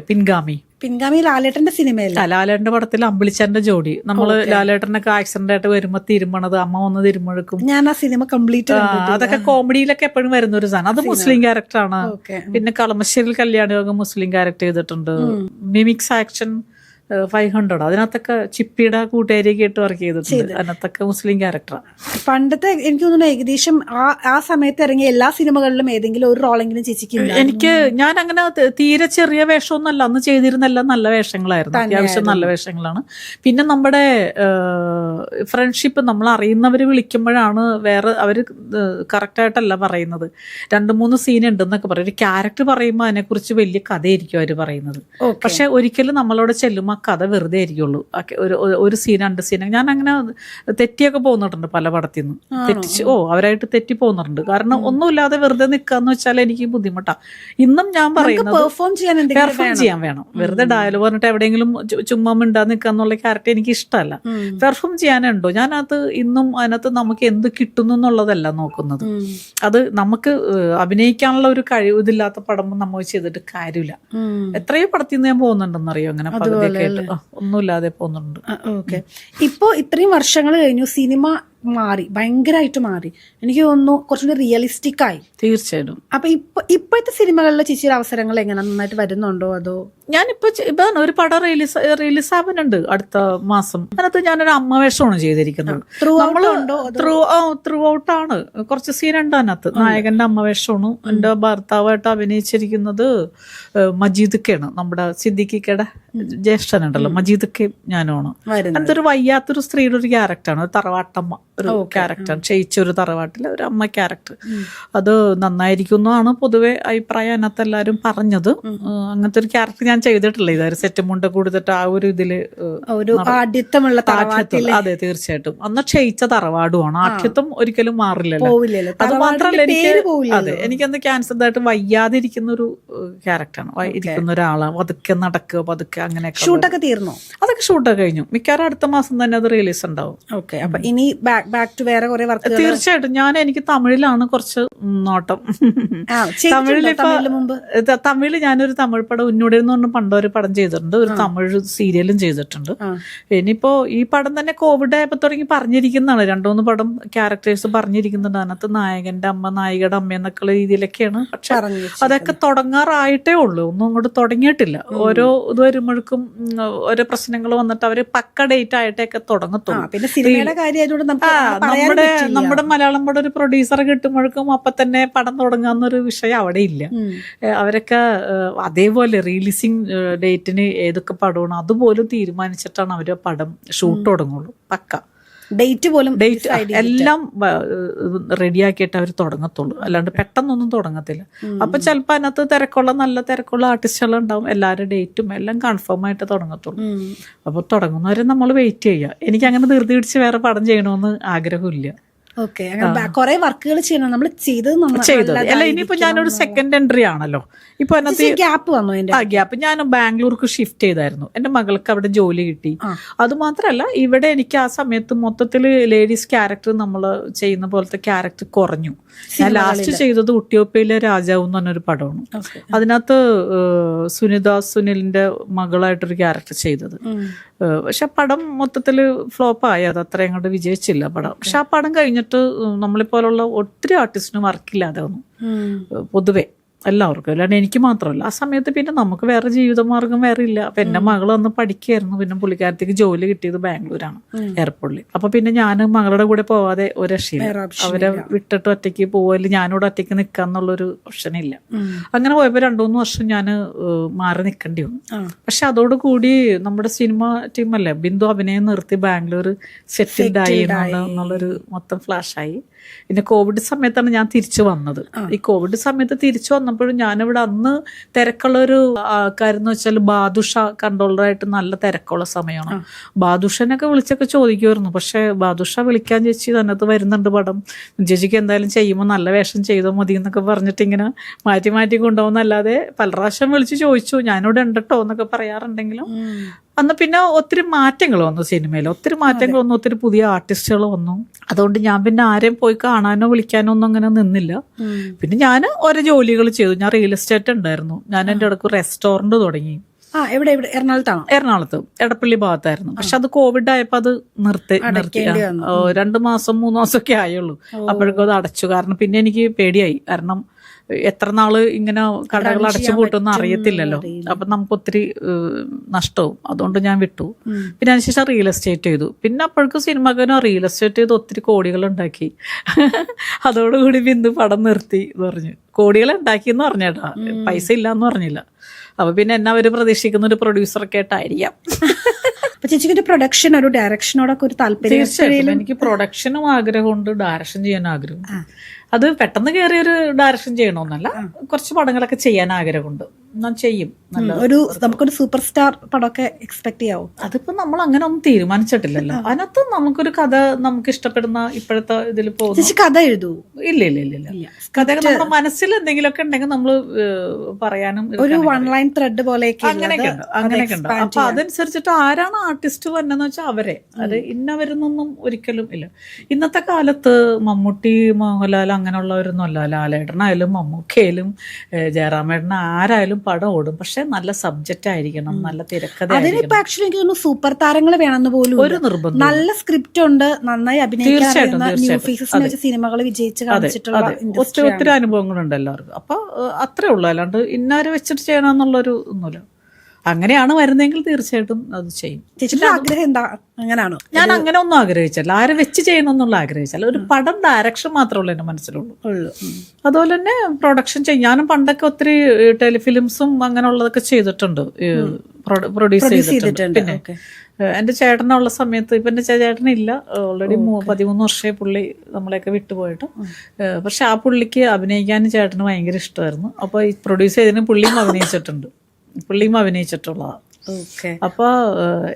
പിൻഗാമി? പിൻഗാമി ലാലേട്ടന്റെ സിനിമയിൽ ലാലേട്ടന്റെ പടത്തിൽ അമ്പിളിച്ചന്റെ ജോഡി. നമ്മൾ ലാലേട്ടനൊക്കെ ആക്സിഡന്റ് ആയിട്ട് വരുമ്പോ തിരുമണത് അമ്മ വന്ന് തിരുമഴക്കും. ഞാൻ ആ സിനിമ കംപ്ലീറ്റ് അതൊക്കെ കോമഡിയിലൊക്കെ എപ്പോഴും വരുന്ന ഒരു സാധനം. അത് മുസ്ലിം ക്യാരക്ടറാണ് പിന്നെ കളമശ്ശേരി കല്യാണയോഗം മുസ്ലിം ക്യാരക്ടർ ചെയ്തിട്ടുണ്ട്. മിമിക്സ് ആക്ഷൻ ഫൈവ് ഹൺഡ്രഡ് അതിനകത്തൊക്കെ ചിപ്പിയുടെ കൂട്ടുകാരിയൊക്കെ ഇട്ട് വർക്ക് ചെയ്തിട്ടുണ്ട്. അതിനകത്തൊക്കെ മുസ്ലിം ക്യാരക്ടറാണ് പണ്ടത്തെ എനിക്ക് തോന്നുന്നു ഏകദേശം ആ ആ സമയത്ത് ഇറങ്ങിയ എല്ലാ സിനിമകളിലും ഏതെങ്കിലും ഒരു റോളെങ്കിലും ചേച്ചിക്ക് എനിക്ക് ഞാൻ അങ്ങനെ തീരെ ചെറിയ വേഷമൊന്നുമല്ല. അന്ന് ചെയ്തിരുന്നെല്ലാം നല്ല വേഷങ്ങളായിരുന്നു. അത്യാവശ്യം നല്ല വേഷങ്ങളാണ്. പിന്നെ നമ്മുടെ ഫ്രണ്ട്ഷിപ്പ് നമ്മൾ അറിയുന്നവർ വിളിക്കുമ്പോഴാണ് വേറെ അവർ കറക്റ്റായിട്ടല്ല പറയുന്നത്. രണ്ട് മൂന്ന് സീൻ ഉണ്ടെന്നൊക്കെ പറയും. ഒരു ക്യാരക്ടർ പറയുമ്പോൾ അതിനെക്കുറിച്ച് വലിയ കഥയായിരിക്കും അവർ പറയുന്നത്. പക്ഷെ ഒരിക്കലും നമ്മളോട് ചെല്ലുമ്പോൾ കഥ വെറുതെ ആയിരിക്കുള്ളൂ ഒരു ഒരു- സീൻ രണ്ട് സീൻ ഞാൻ അങ്ങനെ തെറ്റിയൊക്കെ പോകുന്നിട്ടുണ്ട് പല പടത്തിൽ നിന്ന് തെറ്റിച്ച് ഓ അവരായിട്ട് തെറ്റി പോകുന്നുണ്ട്. കാരണം ഒന്നുമില്ലാതെ വെറുതെ നിൽക്കാന്ന് വെച്ചാൽ എനിക്ക് ബുദ്ധിമുട്ടാണ് ഇന്നും ഞാൻ പറയുന്നത് പെർഫോം ചെയ്യാൻ പെർഫോം ചെയ്യാൻ വേണം. വെറുതെ ഡയലോഗ് പറഞ്ഞിട്ട് എവിടെയെങ്കിലും ചുമ്മാ മിണ്ടാ നിൽക്കാന്നുള്ള ക്യാരക്ടർ എനിക്ക് ഇഷ്ടമല്ല. പെർഫോം ചെയ്യാനുണ്ടോ? ഞാനത് ഇന്നും അതിനകത്ത് നമുക്ക് എന്ത് കിട്ടുന്നു എന്നുള്ളതല്ല നോക്കുന്നത്. അത് നമുക്ക് അഭിനയിക്കാനുള്ള ഒരു കഴിവ് ഇതില്ലാത്ത പടം നമ്മൾ ചെയ്തിട്ട് കാര്യമില്ല. എത്രയോ പടത്തിൽ നിന്ന് ഞാൻ പോകുന്നുണ്ടെന്നറിയോ? അങ്ങനെ പകുതിയൊക്കെ ഒന്നുമില്ലാതെ പോകുന്നുണ്ട് ഓക്കെ. ഇപ്പോ ഇത്രയും വർഷങ്ങൾ കഴിഞ്ഞു സിനിമ മാറി ഭയങ്കരമായിട്ട് മാറി. എനിക്ക് തോന്നുന്നു കുറച്ചുകൂടി റിയലിസ്റ്റിക് ആയി. തീർച്ചയായിട്ടും. അപ്പൊ ഇപ്പൊ ഇപ്പോഴത്തെ സിനിമകളിലെ ചേച്ചിയുടെ അവസരങ്ങൾ എങ്ങനെ? നന്നായിട്ട് വരുന്നുണ്ടോ അതോ? ഞാനിപ്പോ ഇപ്പം ഇതാണ് ഒരു പടം റിലീസ് റിലീസ് ആവുന്നുണ്ട് അടുത്ത മാസം. അതിനകത്ത് ഞാനൊരു അമ്മ വേഷമാണ് ചെയ്തിരിക്കുന്നത്. ത്രൂ ത്രൂ ഔട്ട് ആണ്. കുറച്ച് സീൻ ഉണ്ട് അതിനകത്ത്. നായകന്റെ അമ്മ വേഷമാണ്. എന്റെ ഭർത്താവായിട്ട് അഭിനയിച്ചിരിക്കുന്നത് മജീദ് കെയാണ് നമ്മുടെ സിദ്ദിഖിക്കയുടെ ജ്യേഷ്ഠനുണ്ടല്ലോ. മജീദ് കെ ഞാനുമാണ് വരുന്നത് അതൊരു വയ്യാത്തൊരു സ്ത്രീയുടെ ഒരു ക്യാരക്ടറാണ് ഒരു തറവാട്ടമ്മ. ഒരു ക്യാരക്ടർ ചേച്ചി ഒരു തറവാട്ടിലെ ഒരു അമ്മ ക്യാരക്ടർ അത് നന്നായിരിക്കും എന്നാണ് പൊതുവെ അഭിപ്രായം അതിനകത്ത് എല്ലാവരും പറഞ്ഞത്. അങ്ങനത്തെ ഒരു ക്യാരക്ടർ ഞാൻ ചെയ്തിട്ടില്ല. ഇതൊരു സെറ്റ് മുണ്ട കൊടുത്തിട്ട് ആ ഒരു ഇതിൽ ഒരു ആഢ്യത്വമുള്ള അതെ തീർച്ചയായിട്ടും. അന്ന് ക്ഷയിച്ച തറവാടുമാണ്. ആഠ്യത്വം ഒരിക്കലും മാറില്ലല്ലോ. അത് മാത്രമല്ല എനിക്ക് അതെ എനിക്കന്ന് ക്യാൻസർ ആയിട്ട് വയ്യാതിരിക്കുന്ന ഒരു ക്യാരക്ടറാണ് ഇരിക്കുന്ന ഒരാളാണ് പതുക്കെ നടക്കുക പതുക്കെ അങ്ങനെ. ഷൂട്ടൊക്കെ തീർന്നു? അതൊക്കെ ഷൂട്ടൊക്കെ കഴിഞ്ഞു. മിക്കവാറും അടുത്ത മാസം തന്നെ അത് റിലീസ് ഉണ്ടാവും. ഓക്കെ. അപ്പൊ ഇനി ബാക്ക് ബാക്ക് ടു വേറെ കുറെ വർക്ക് തീർച്ചയായിട്ടും. ഞാൻ എനിക്ക് തമിഴിലാണ് കുറച്ച് നോട്ടം. തമിഴിലിപ്പോ തമിഴിൽ മുമ്പ്? ത- തമിഴിൽ ഞാനൊരു തമിഴ് പടം ഉന്നൂടെ എന്ന് പറഞ്ഞ പണ്ട് ഒരു പടം ചെയ്തിട്ടുണ്ട്. ഒരു തമിഴ് സീരിയലും ചെയ്തിട്ടുണ്ട്. ഇനിയിപ്പോ ഈ പടം തന്നെ കോവിഡ് ആയപ്പോ തുടങ്ങി പറഞ്ഞിരിക്കുന്നതാണ്. രണ്ടുമൂന്ന് പടം ക്യാരക്ടേഴ്സ് പറഞ്ഞിരിക്കുന്നുണ്ട്. അതിനകത്ത് നായകന്റെ അമ്മ നായികയുടെ അമ്മ എന്നൊക്കെയുള്ള രീതിയിലൊക്കെയാണ്. പക്ഷെ അതൊക്കെ തുടങ്ങാറായിട്ടേ ഉള്ളൂ. ഒന്നും അങ്ങോട്ട് തുടങ്ങിയിട്ടില്ല. ഓരോ ഇത് വരുമ്പോഴേക്കും ഓരോ പ്രശ്നങ്ങൾ വന്നിട്ട് അവർ പക്ക ഡേറ്റ് ആയിട്ടൊക്കെ തുടങ്ങത്തുള്ളൂ. പിന്നെ സിനിമയുടെ കാര്യമായതുകൊണ്ട് നമുക്ക് നമ്മുടെ നമ്മുടെ മലയാളം പടം ഒരു പ്രൊഡ്യൂസറെ കിട്ടുമ്പോഴേക്കും അപ്പൊ തന്നെ പടം തുടങ്ങാന്നൊരു വിഷയം അവിടെ ഇല്ല. അവരൊക്കെ അതേപോലെ റിലീസിങ് ഡേറ്റിന് ഏതൊക്കെ പടമാണ് അതുപോലും തീരുമാനിച്ചിട്ടാണ് അവർ പടം ഷൂട്ട് തുടങ്ങുള്ളൂ. പക്ക. ഡേറ്റ് പോലും ഡേറ്റ് എല്ലാം റെഡിയാക്കിയിട്ട് അവർ തുടങ്ങത്തുള്ളൂ. അല്ലാണ്ട് പെട്ടെന്നൊന്നും തുടങ്ങത്തില്ല. അപ്പൊ ചിലപ്പോൾ അതിനകത്ത് തിരക്കുള്ള നല്ല തിരക്കുള്ള ആർട്ടിസ്റ്റുകൾ ഉണ്ടാവും എല്ലാവരുടെ ഡേറ്റും എല്ലാം കൺഫേം ആയിട്ട് തുടങ്ങത്തുള്ളൂ. അപ്പൊ അപ്പോൾ തുടങ്ങുന്നവരെ നമ്മൾ വെയിറ്റ് ചെയ്യുക. എനിക്ക് അങ്ങനെ ധൃതി പിടിച്ച് വേറെ പടം ചെയ്യണമെന്ന് ആഗ്രഹമില്ല. ഓക്കെ. കുറെ വർക്കുകൾ ചെയ്യണം നമ്മൾ ചെയ്തത് ചെയ്തത്. അല്ല ഇനിയിപ്പോ ഞാനൊരു സെക്കൻഡ് എൻട്രി ആണല്ലോ. ഇപ്പൊ അതിനകത്ത് ഗ്യാപ്പ് വന്നു ആ ഗ്യാപ്പ് ഞാൻ ബാംഗ്ലൂർക്ക് ഷിഫ്റ്റ് ചെയ്തായിരുന്നു. എന്റെ മകൾക്ക് അവിടെ ജോലി കിട്ടി. അതുമാത്രല്ല ഇവിടെ എനിക്ക് ആ സമയത്ത് മൊത്തത്തിൽ ലേഡീസ് ക്യാരക്ടർ നമ്മൾ ചെയ്യുന്ന പോലത്തെ ക്യാരക്ടർ കുറഞ്ഞു. ഞാൻ ലാസ്റ്റ് ചെയ്തത് ഉട്ടിയോപ്പയിലെ രാജാവ് എന്ന് പറഞ്ഞൊരു പടമാണ്. അതിനകത്ത് സുനിത സുനിലിന്റെ മകളായിട്ടൊരു ക്യാരക്ടർ ചെയ്തത്. പക്ഷെ പടം മൊത്തത്തിൽ ഫ്ലോപ്പായി. അത് അത്ര അങ്ങോട്ട് വിജയിച്ചില്ല പടം. പക്ഷെ ആ പടം കഴിഞ്ഞിട്ട് നമ്മളെപ്പോലുള്ള ഒത്തിരി ആർട്ടിസ്റ്റിന് വർക്കില്ലാതെ വന്നു പൊതുവെ. എല്ലാവർക്കും അല്ലാണ്ട് എനിക്ക് മാത്രമല്ല. ആ സമയത്ത് പിന്നെ നമുക്ക് വേറെ ജീവിതമാർഗം വേറെ ഇല്ല. അപ്പം എന്റെ മകൾ വന്ന് പഠിക്കുകയായിരുന്നു പിന്നെ പുള്ളിക്കാരത്തേക്ക് ജോലി കിട്ടിയത് ബാംഗ്ലൂരാണ് എയർപോർട്ടിൽ അപ്പോൾ പിന്നെ ഞാൻ മകളുടെ കൂടെ പോവാതെ ഒരു രക്ഷയില്ല അവരെ വിട്ടിട്ട് ഒറ്റയ്ക്ക് പോവൽ ഞാനിവിടെ ഒറ്റയ്ക്ക് നിൽക്കാന്നുള്ളൊരു ഓപ്ഷൻ ഇല്ല. അങ്ങനെ പോയപ്പോൾ രണ്ടു മൂന്ന് വർഷം ഞാൻ മാറി നിൽക്കേണ്ടി വന്നു. പക്ഷെ അതോടുകൂടി നമ്മുടെ സിനിമ ടീമല്ലേ ബിന്ദു അഭിനയം നിർത്തി ബാംഗ്ലൂർ സെറ്റിൽഡ് ആയി എന്നുള്ള- എന്നുള്ളൊരു മൊത്തം ഫ്ലാഷായി പിന്നെ കോവിഡ് സമയത്താണ് ഞാൻ തിരിച്ചു വന്നത്. ഈ കോവിഡ് സമയത്ത് തിരിച്ചു വന്ന വന്നപ്പോഴും ഞാനിവിടെ അന്ന് തിരക്കുള്ള ഒരു ആൾക്കാരെന്ന് വെച്ചാൽ ബാദുഷ കൺട്രോളറായിട്ട് നല്ല തിരക്കുള്ള സമയമാണ്. ബാദുഷനൊക്കെ വിളിച്ചൊക്കെ ചോദിക്കുമായിരുന്നു. പക്ഷേ ബാദുഷ വിളിക്കാൻ ചേച്ചി തന്നത്ത് വരുന്നുണ്ട് പടം. ചേച്ചിക്ക് എന്തായാലും ചെയ്യുമ്പോൾ നല്ല വേഷം ചെയ്തോ മതി എന്നൊക്കെ പറഞ്ഞിട്ട് ഇങ്ങനെ മാറ്റി മാറ്റി കൊണ്ടുപോകുന്നല്ലാതെ പല പ്രാവശ്യം വിളിച്ച് ചോദിച്ചു. ഞാനിവിടെ ഉണ്ടട്ടോ എന്നൊക്കെ പറയാറുണ്ടെങ്കിലും അന്ന് പിന്നെ ഒത്തിരി മാറ്റങ്ങൾ വന്നു സിനിമയിൽ. ഒത്തിരി മാറ്റങ്ങൾ വന്നു ഒത്തിരി പുതിയ ആർട്ടിസ്റ്റുകൾ വന്നു. അതുകൊണ്ട് ഞാൻ പിന്നെ ആരെയും പോയി കാണാനോ വിളിക്കാനോ ഒന്നും അങ്ങനെ നിന്നില്ല. പിന്നെ ഞാൻ ഓരോ ജോലികൾ ചെയ്തു. ഞാൻ റിയൽ എസ്റ്റേറ്റ് ഉണ്ടായിരുന്നു. ഞാൻ എന്റെ ഇടയ്ക്ക് റെസ്റ്റോറന്റ് തുടങ്ങി. ആ എവിടെ എവിടെ? എറണാകുളത്താണോ? എറണാകുളത്ത് എടപ്പള്ളി ഭാഗത്തായിരുന്നു. പക്ഷെ അത് കോവിഡ് ആയപ്പോ അത് നിർത്തി നിർത്തി. രണ്ട് മാസം മൂന്ന് മാസം ഒക്കെ ആയുള്ളൂ അപ്പോഴേക്കും അത് അടച്ചു. കാരണം പിന്നെ എനിക്ക് പേടിയായി. കാരണം എത്ര നാൾ ഇങ്ങനെ കടകൾ അടച്ചു പൂട്ടുമെന്ന് അറിയത്തില്ലല്ലോ. അപ്പൊ നമുക്ക് ഒത്തിരി നഷ്ടവും. അതുകൊണ്ട് ഞാൻ വിട്ടു. പിന്നെ അതിനുശേഷം റിയൽ എസ്റ്റേറ്റ് ചെയ്തു. പിന്നെ അപ്പോഴേക്കും സിനിമകനും റിയൽ എസ്റ്റേറ്റ് ചെയ്ത് ഒത്തിരി കോടികൾ ഉണ്ടാക്കി. <laughs> അതോടുകൂടി ബിന്ദു പടം നിർത്തി എന്ന് പറഞ്ഞു. കോടികൾ ഉണ്ടാക്കി എന്ന് പറഞ്ഞേട്ടാ പൈസ ഇല്ല എന്ന് പറഞ്ഞില്ല. അപ്പൊ പിന്നെ എന്നെ അവർ പ്രതീക്ഷിക്കുന്ന ഒരു പ്രൊഡ്യൂസറൊക്കെ ആയിട്ടായിരിക്കാം. ചേച്ചിക്ക് പ്രൊഡക്ഷൻ ഒരു ഡയറക്ഷനോടൊക്കെ ഒരു താല്പര്യം എനിക്ക് പ്രൊഡക്ഷനും ആഗ്രഹമുണ്ട്. ഡയറക്ഷൻ ചെയ്യാൻ ആഗ്രഹം അത് പെട്ടെന്ന് കയറി ഒരു ഡയറക്ഷൻ ചെയ്യണമെന്നല്ല കുറച്ച് പടങ്ങളൊക്കെ ചെയ്യാൻ ആഗ്രഹമുണ്ട്. ചെയ്യും. നല്ല ഒരു നമുക്കൊരു സൂപ്പർ സ്റ്റാർ പടമൊക്കെ എക്സ്പെക്ട് ചെയ്യാവോ? അതിപ്പോ നമ്മൾ അങ്ങനെ ഒന്നും തീരുമാനിച്ചിട്ടില്ലല്ലോ അതിനകത്ത് നമുക്കൊരു കഥ നമുക്ക് ഇഷ്ടപ്പെടുന്ന ഇപ്പോഴത്തെ ഇതിൽ പോകും കഥ എഴുതൂ. ഇല്ല ഇല്ല ഇല്ല ഇല്ല. കഥകൾ നമ്മുടെ മനസ്സിൽ എന്തെങ്കിലുമൊക്കെ ഉണ്ടെങ്കിൽ നമ്മൾ പറയാനും ഒരു വൺ ലൈൻ ത്രെഡ് പോലെ അങ്ങനെയൊക്കെ ഉണ്ട് അങ്ങനെയൊക്കെ ഉണ്ട്. അപ്പൊ അതനുസരിച്ചിട്ട് ആരാണ് ആർട്ടിസ്റ്റ് വന്നെന്ന് വെച്ചാൽ അവരെ. അത് ഇന്നവരെന്നൊന്നും ഒരിക്കലും ഇല്ല. ഇന്നത്തെ കാലത്ത് മമ്മൂട്ടി മോഹൻലാൽ അങ്ങനെയുള്ളവരൊന്നും അല്ല. ലാലേട്ടനായാലും മമ്മൂക്കയിലും ജയറാമേട്ടൻ ആരായാലും പടം ഓടും. പക്ഷെ നല്ല സബ്ജക്റ്റ് ആയിരിക്കണം നല്ല തിരക്കഥ അതിനിപ്പോ ആക്ച്വലി എനിക്ക് തോന്നുന്നു സൂപ്പർ താരങ്ങൾ വേണമെന്ന് പോലും ഒരു നിർബന്ധം നല്ല സ്ക്രിപ്റ്റ് ഉണ്ട് നന്നായി അഭിനയിക്കാൻ സിനിമകൾ വിജയിച്ച് കാണിച്ചിട്ടുള്ള ഒത്തിരി ഒത്തിരി അനുഭവങ്ങളുണ്ട് എല്ലാവർക്കും. അപ്പൊ അത്രേ ഉള്ളൂ. അല്ലാണ്ട് ഇന്നാരെ വെച്ചിട്ട് ചെയ്യണമെന്നുള്ളൊരു ഒന്നുമില്ല അങ്ങനെയാണ് വരുന്നതെങ്കിൽ തീർച്ചയായിട്ടും അത് ചെയ്യും. ചേച്ചിയുടെ ആഗ്രഹം എന്താ? അങ്ങനെയാണോ? ഞാൻ അങ്ങനെ ഒന്നും ആഗ്രഹിച്ചല്ല. ആരെ വെച്ച് ചെയ്യണമെന്നുള്ള ആഗ്രഹിച്ചല്ല. ഒരു പടം ഡയറക്ഷൻ മാത്രമേ എന്റെ മനസ്സിലുള്ളൂ. അതുപോലെ തന്നെ പ്രൊഡക്ഷൻ ചെയ്യും. ഞാനും പണ്ടൊക്കെ ഒത്തിരി ടെലിഫിലിംസും അങ്ങനെയുള്ളതൊക്കെ ചെയ്തിട്ടുണ്ട്. പ്രൊഡ്യൂസ് ചെയ്തിട്ടുണ്ട്. പിന്നെ. എന്റെ ചേട്ടനുള്ള സമയത്ത് ഇപ്പൊ എന്റെ ചേട്ടനില്ല. ഓൾറെഡി പതിമൂന്ന് വർഷമായി പുള്ളി നമ്മളെയൊക്കെ വിട്ടുപോയിട്ട്. പക്ഷെ ആ പുള്ളിക്ക് അഭിനയിക്കാനും ചേട്ടന് ഭയങ്കര ഇഷ്ടമായിരുന്നു. അപ്പൊ ഈ പ്രൊഡ്യൂസ് ചെയ്തതിന് പുള്ളിയും അഭിനയിച്ചിട്ടുണ്ട്. പുള്ളിയും അഭിനയിച്ചിട്ടുള്ളതാണ് അപ്പൊ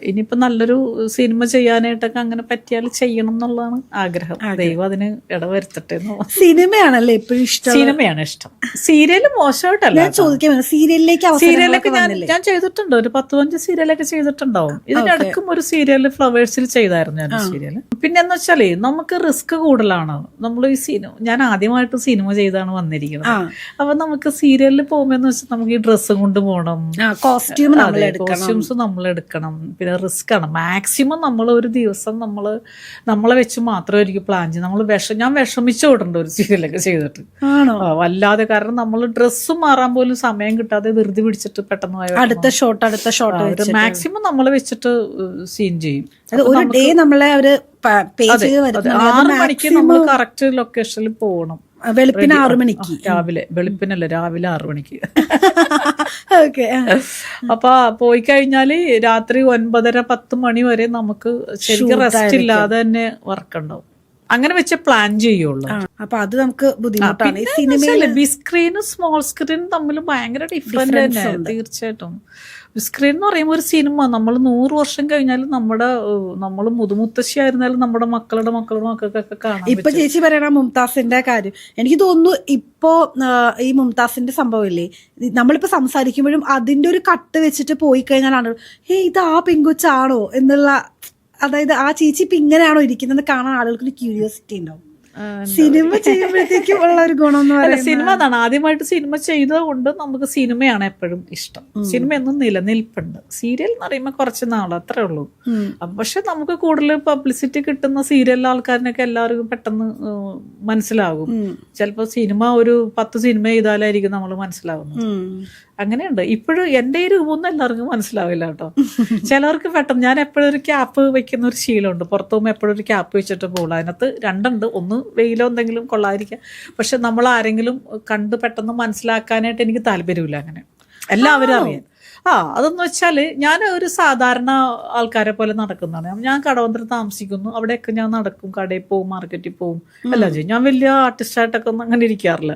ഇനിയിപ്പോ നല്ലൊരു സിനിമ ചെയ്യാനായിട്ടൊക്കെ അങ്ങനെ പറ്റിയാൽ ചെയ്യണം എന്നുള്ളതാണ് ആഗ്രഹം. ദൈവം അതിന് ഇടവരുത്തട്ടെ സിനിമയാണല്ലേ എപ്പോഴും ഇഷ്ടം? സിനിമയാണ് ഇഷ്ടം. സീരിയൽ മോശമായിട്ടല്ല ഞാൻ ചോദിക്കാൻ സീരിയലിലേക്ക് സീരിയലൊക്കെ ഞാൻ ഞാൻ ചെയ്തിട്ടുണ്ട്. ഒരു പത്ത് പതിനഞ്ച് സീരിയലൊക്കെ ചെയ്തിട്ടുണ്ടാവും. ഇതിനടക്കും ഒരു സീരിയൽ ഫ്ലവേഴ്സിൽ ചെയ്തായിരുന്നു ഞാൻ സീരിയൽ പിന്നെ എന്ന് വെച്ചാലേ നമുക്ക് റിസ്ക് കൂടുതലാണ്. നമ്മൾ ഈ സിനിമ ഞാൻ ആദ്യമായിട്ട് സിനിമ ചെയ്താണ് വന്നിരിക്കുന്നത്. അപ്പൊ നമുക്ക് സീരിയലിൽ പോകുമ്പോന്ന് വെച്ചാൽ നമുക്ക് ഈ ഡ്രസ്സും കൊണ്ട് പോകണം കോസ്റ്റ്യൂം കോസ്റ്റ്യൂംസ് നമ്മൾ എടുക്കണം പിന്നെ റിസ്ക് ആണ് മാക്സിമം നമ്മൾ ഒരു ദിവസം നമ്മൾ നമ്മളെ വെച്ച് മാത്രമായിരിക്കും പ്ലാൻ ചെയ്യുന്നത്. നമ്മൾ വിഷം ഞാൻ വിഷമിച്ചു വിടണ്ട ഒരു സീരിയലൊക്കെ ചെയ്തിട്ട്. വല്ലാതെ കാരണം നമ്മൾ ഡ്രസ്സ് മാറാൻ പോലും സമയം കിട്ടാതെ ധൃതി പിടിച്ചിട്ട് പെട്ടെന്ന് അടുത്ത ഷോട്ട് അടുത്ത ഷോട്ട് മാക്സിമം നമ്മൾ വെച്ചിട്ട്. സീൻ ചെയ്യും. ഒരു ഡേ നമ്മളെ അതെ, ആറ് മണിക്ക് നമ്മൾ കറക്റ്റ് ലൊക്കേഷനിൽ പോകണം. വെളുപ്പിന് ആറു മണിക്ക്. രാവിലെ വെളുപ്പിനല്ല രാവിലെ ആറു മണിക്ക്. <laughs> ഓക്കെ അപ്പൊ പോയി കഴിഞ്ഞാൽ രാത്രി ഒൻപതര പത്ത് മണി വരെ നമുക്ക് ശരിക്കും റെസ്റ്റ് ഇല്ലാതെ തന്നെ വർക്ക് ഉണ്ടാവും. അങ്ങനെ വെച്ച് പ്ലാൻ ചെയ്യുള്ളൂ. അപ്പൊ അത് നമുക്ക് ബുദ്ധിമുട്ടാണ്. ഈ സിനിമ ബിഗ് സ്ക്രീനും സ്മോൾ സ്ക്രീനും തമ്മിൽ ഭയങ്കര തന്നെ തീർച്ചയായിട്ടും. സ്ക്രീൻ എന്ന് പറയുമ്പോൾ ഒരു സിനിമ നമ്മൾ നൂറ് വർഷം കഴിഞ്ഞാൽ നമ്മുടെ നമ്മൾ മുതുമുത്തശ്ശി ആയിരുന്നാലും നമ്മുടെ മക്കളുടെ മക്കളുടെ മക്കൾക്കൊക്കെ കാണാം ഇപ്പൊ ചേച്ചി പറയണ മുംതാസിന്റെ കാര്യം. എനിക്ക് തോന്നുന്നു ഇപ്പോ ഈ മുംതാസിന്റെ സംഭവമില്ലേ? ഇല്ലേ നമ്മളിപ്പോ സംസാരിക്കുമ്പോഴും അതിന്റെ ഒരു കട്ട് വെച്ചിട്ട് പോയി കഴിഞ്ഞാലാണ് ഹേ ഇത് ആ പെങ്കൊച്ചാണോ എന്നുള്ള അതായത് ആ ചേച്ചി ഇപ്പൊ ഇങ്ങനെയാണോ ഇരിക്കുന്നത് കാണാൻ ആളുകൾക്ക് ഒരു ക്യൂരിയോസിറ്റി ഉണ്ടാവും. സിനിമ ചെയ്യുമ്പോഴത്തേക്കും ഉള്ള ഒരു ഗുണം എന്ന് അല്ല പറയുന്നത് സിനിമ അതാണ്. ആദ്യമായിട്ട് സിനിമ ചെയ്തതുകൊണ്ട് നമുക്ക് സിനിമയാണ് എപ്പോഴും ഇഷ്ടം. സിനിമ എന്നും നിലനിൽപ്പുണ്ട്. സീരിയൽ എന്ന് പറയുമ്പോൾ കുറച്ച് നാൾ അത്രേ ഉള്ളൂ. പക്ഷെ നമുക്ക് കൂടുതൽ പബ്ലിസിറ്റി കിട്ടുന്ന സീരിയൽ ആൾക്കാരിനൊക്കെ എല്ലാവർക്കും പെട്ടെന്ന് മനസ്സിലാകും. ചിലപ്പോൾ സിനിമ ഒരു പത്ത് സിനിമ ചെയ്താലായിരിക്കും നമ്മൾ മനസ്സിലാവുന്നത്. അങ്ങനെയുണ്ട്. ഇപ്പോഴും എന്റെ ഈ രൂപമൊന്നും എല്ലാവർക്കും മനസ്സിലാവില്ല കേട്ടോ. ചിലവർക്ക് പെട്ടെന്ന് ഞാൻ എപ്പോഴും ഒരു ക്യാപ്പ് വെക്കുന്ന ഒരു ശീലമുണ്ട്. പുറത്തു പോകുമ്പോൾ എപ്പോഴും ഒരു ക്യാപ്പ് വെച്ചിട്ട് പോകുള്ളൂ അതിനകത്ത് രണ്ടുണ്ട്. ഒന്ന് വെയിലോ എന്തെങ്കിലും കൊള്ളാതിരിക്കുക. പക്ഷെ നമ്മൾ ആരെങ്കിലും കണ്ട് പെട്ടെന്ന് മനസ്സിലാക്കാനായിട്ട് എനിക്ക് താല്പര്യമില്ല അങ്ങനെ. എല്ലാവരും അറിയാം. ആ അതെന്ന് വെച്ചാൽ ഞാൻ ഒരു സാധാരണ ആൾക്കാരെ പോലെ നടക്കുന്നതാണ്. ഞാൻ കടവന്തരം താമസിക്കുന്നു. അവിടെയൊക്കെ ഞാൻ നടക്കും. കടയിൽ പോവും മാർക്കറ്റിൽ പോവും. എല്ലാം ചെയ്യും ഞാൻ വലിയ ആർട്ടിസ്റ്റായിട്ടൊക്കെ ഒന്നും അങ്ങനെ ഇരിക്കാറില്ല.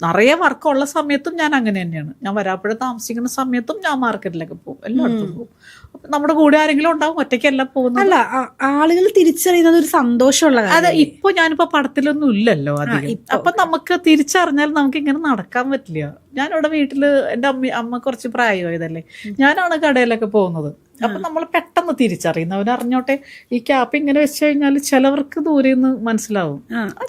നിറയെ വർക്കുള്ള സമയത്തും ഞാൻ അങ്ങനെ തന്നെയാണ്. ഞാൻ വരാപ്പുഴ താമസിക്കുന്ന സമയത്തും ഞാൻ മാർക്കറ്റിലൊക്കെ പോകും. എല്ലായിടത്തും പോകും. അപ്പൊ നമ്മുടെ കൂടെ ആരെങ്കിലും ഉണ്ടാവും? ഒറ്റയ്ക്കല്ല പോകുന്നത്? അല്ല ആളുകൾ തിരിച്ചറിയുന്നത് ഒരു സന്തോഷമുള്ള അതെ ഇപ്പൊ ഞാനിപ്പോ പടത്തിലൊന്നും ഇല്ലല്ലോ അധികം. അപ്പൊ നമുക്ക് തിരിച്ചറിഞ്ഞാൽ നമുക്ക് ഇങ്ങനെ നടക്കാൻ പറ്റില്ല. ഞാനിവിടെ വീട്ടിൽ എന്റെ അമ്മ അമ്മ കുറച്ച് പ്രായമായതല്ലേ? ഞാനാണ് കടയിലൊക്കെ പോകുന്നത്. അപ്പൊ നമ്മൾ പെട്ടെന്ന് തിരിച്ചറിയുന്നു. അവരറിഞ്ഞോട്ടെ ഈ ക്യാപ്പ് ഇങ്ങനെ വെച്ച് കഴിഞ്ഞാൽ ചിലവർക്ക് ദൂരെ നിന്ന് മനസ്സിലാവും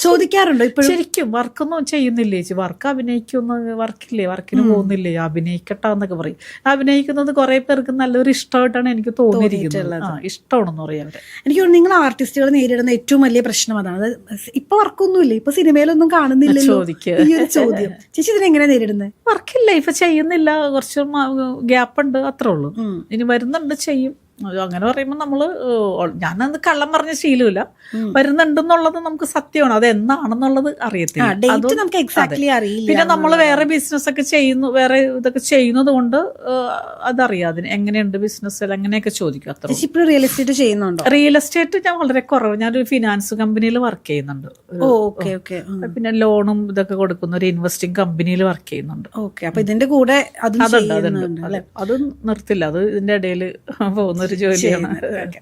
ചോദിക്കാറുണ്ടോ ഇപ്പോഴും. ശരിക്കും വർക്കൊന്നും ചെയ്യുന്നില്ലേ? ചേച്ചി വർക്ക് അഭിനയിക്കൊന്നും വർക്കില്ലേ? വർക്കിന് പോകുന്നില്ലേ? അഭിനയിക്കട്ടെ എന്നൊക്കെ പറയും. അഭിനയിക്കുന്നത് കുറെ പേർക്ക് നല്ലൊരു ഇഷ്ടമായിട്ടാണ് എനിക്ക് തോന്നിയിരിക്കുന്നത്. ഇഷ്ടമാണെന്ന് പറയാം. എനിക്ക് തോന്നുന്നു നിങ്ങൾ ആർട്ടിസ്റ്റുകൾ നേരിടുന്ന ഏറ്റവും വലിയ പ്രശ്നം അതാണ്. അത് ഇപ്പൊ വർക്കൊന്നുമില്ല? ഇപ്പൊ സിനിമയിലൊന്നും കാണുന്നില്ല ചോദ്യം. <laughs> ചേച്ചി ഇതിനെങ്ങനെ നേരിടുന്നത് വർക്കില്ല. ഇപ്പൊ ചെയ്യുന്നില്ല. കുറച്ച് ഗ്യാപ്പ് ഉണ്ട് അത്രേ ഉള്ളൂ. ഇനി വരുന്നുണ്ട് ചെയ്യും. അങ്ങനെ പറയുമ്പോൾ നമ്മൾ ഞാനത് കള്ളം പറഞ്ഞ ശീലമില്ല വരുന്നുണ്ടെന്നുള്ളത് നമുക്ക് സത്യമാണ്. അത് എന്നാണെന്നുള്ളത് അറിയത്തില്ല. നമുക്ക് എക്സാക്ട്ലി അറിയില്ല പിന്നെ നമ്മൾ വേറെ ബിസിനസ് ഒക്കെ ചെയ്യുന്നു വേറെ ഇതൊക്കെ ചെയ്യുന്നത് കൊണ്ട് അതറിയാം അതിന് എങ്ങനെയുണ്ട് ബിസിനസ് അങ്ങനെയൊക്കെ ചോദിക്കും അത്ര റിയൽ എസ്റ്റേറ്റ് ചെയ്യുന്നുണ്ടോ? റിയൽ എസ്റ്റേറ്റ് ഞാൻ വളരെ കുറവ്. ഞാനൊരു ഫിനാൻസ് കമ്പനിയിൽ വർക്ക് ചെയ്യുന്നുണ്ട്. പിന്നെ ലോണും ഇതൊക്കെ കൊടുക്കുന്ന ഒരു ഇൻവെസ്റ്റിംഗ് കമ്പനിയിൽ വർക്ക് ചെയ്യുന്നുണ്ട്. ഓക്കെ അപ്പൊ ഇതിന്റെ കൂടെ അതുണ്ട് അതുണ്ട്. അത് നിർത്തില്ല. അത് ഇതിന്റെ ഇടയിൽ പോകുന്ന ഒരു ജോലിയാണ്. Okay.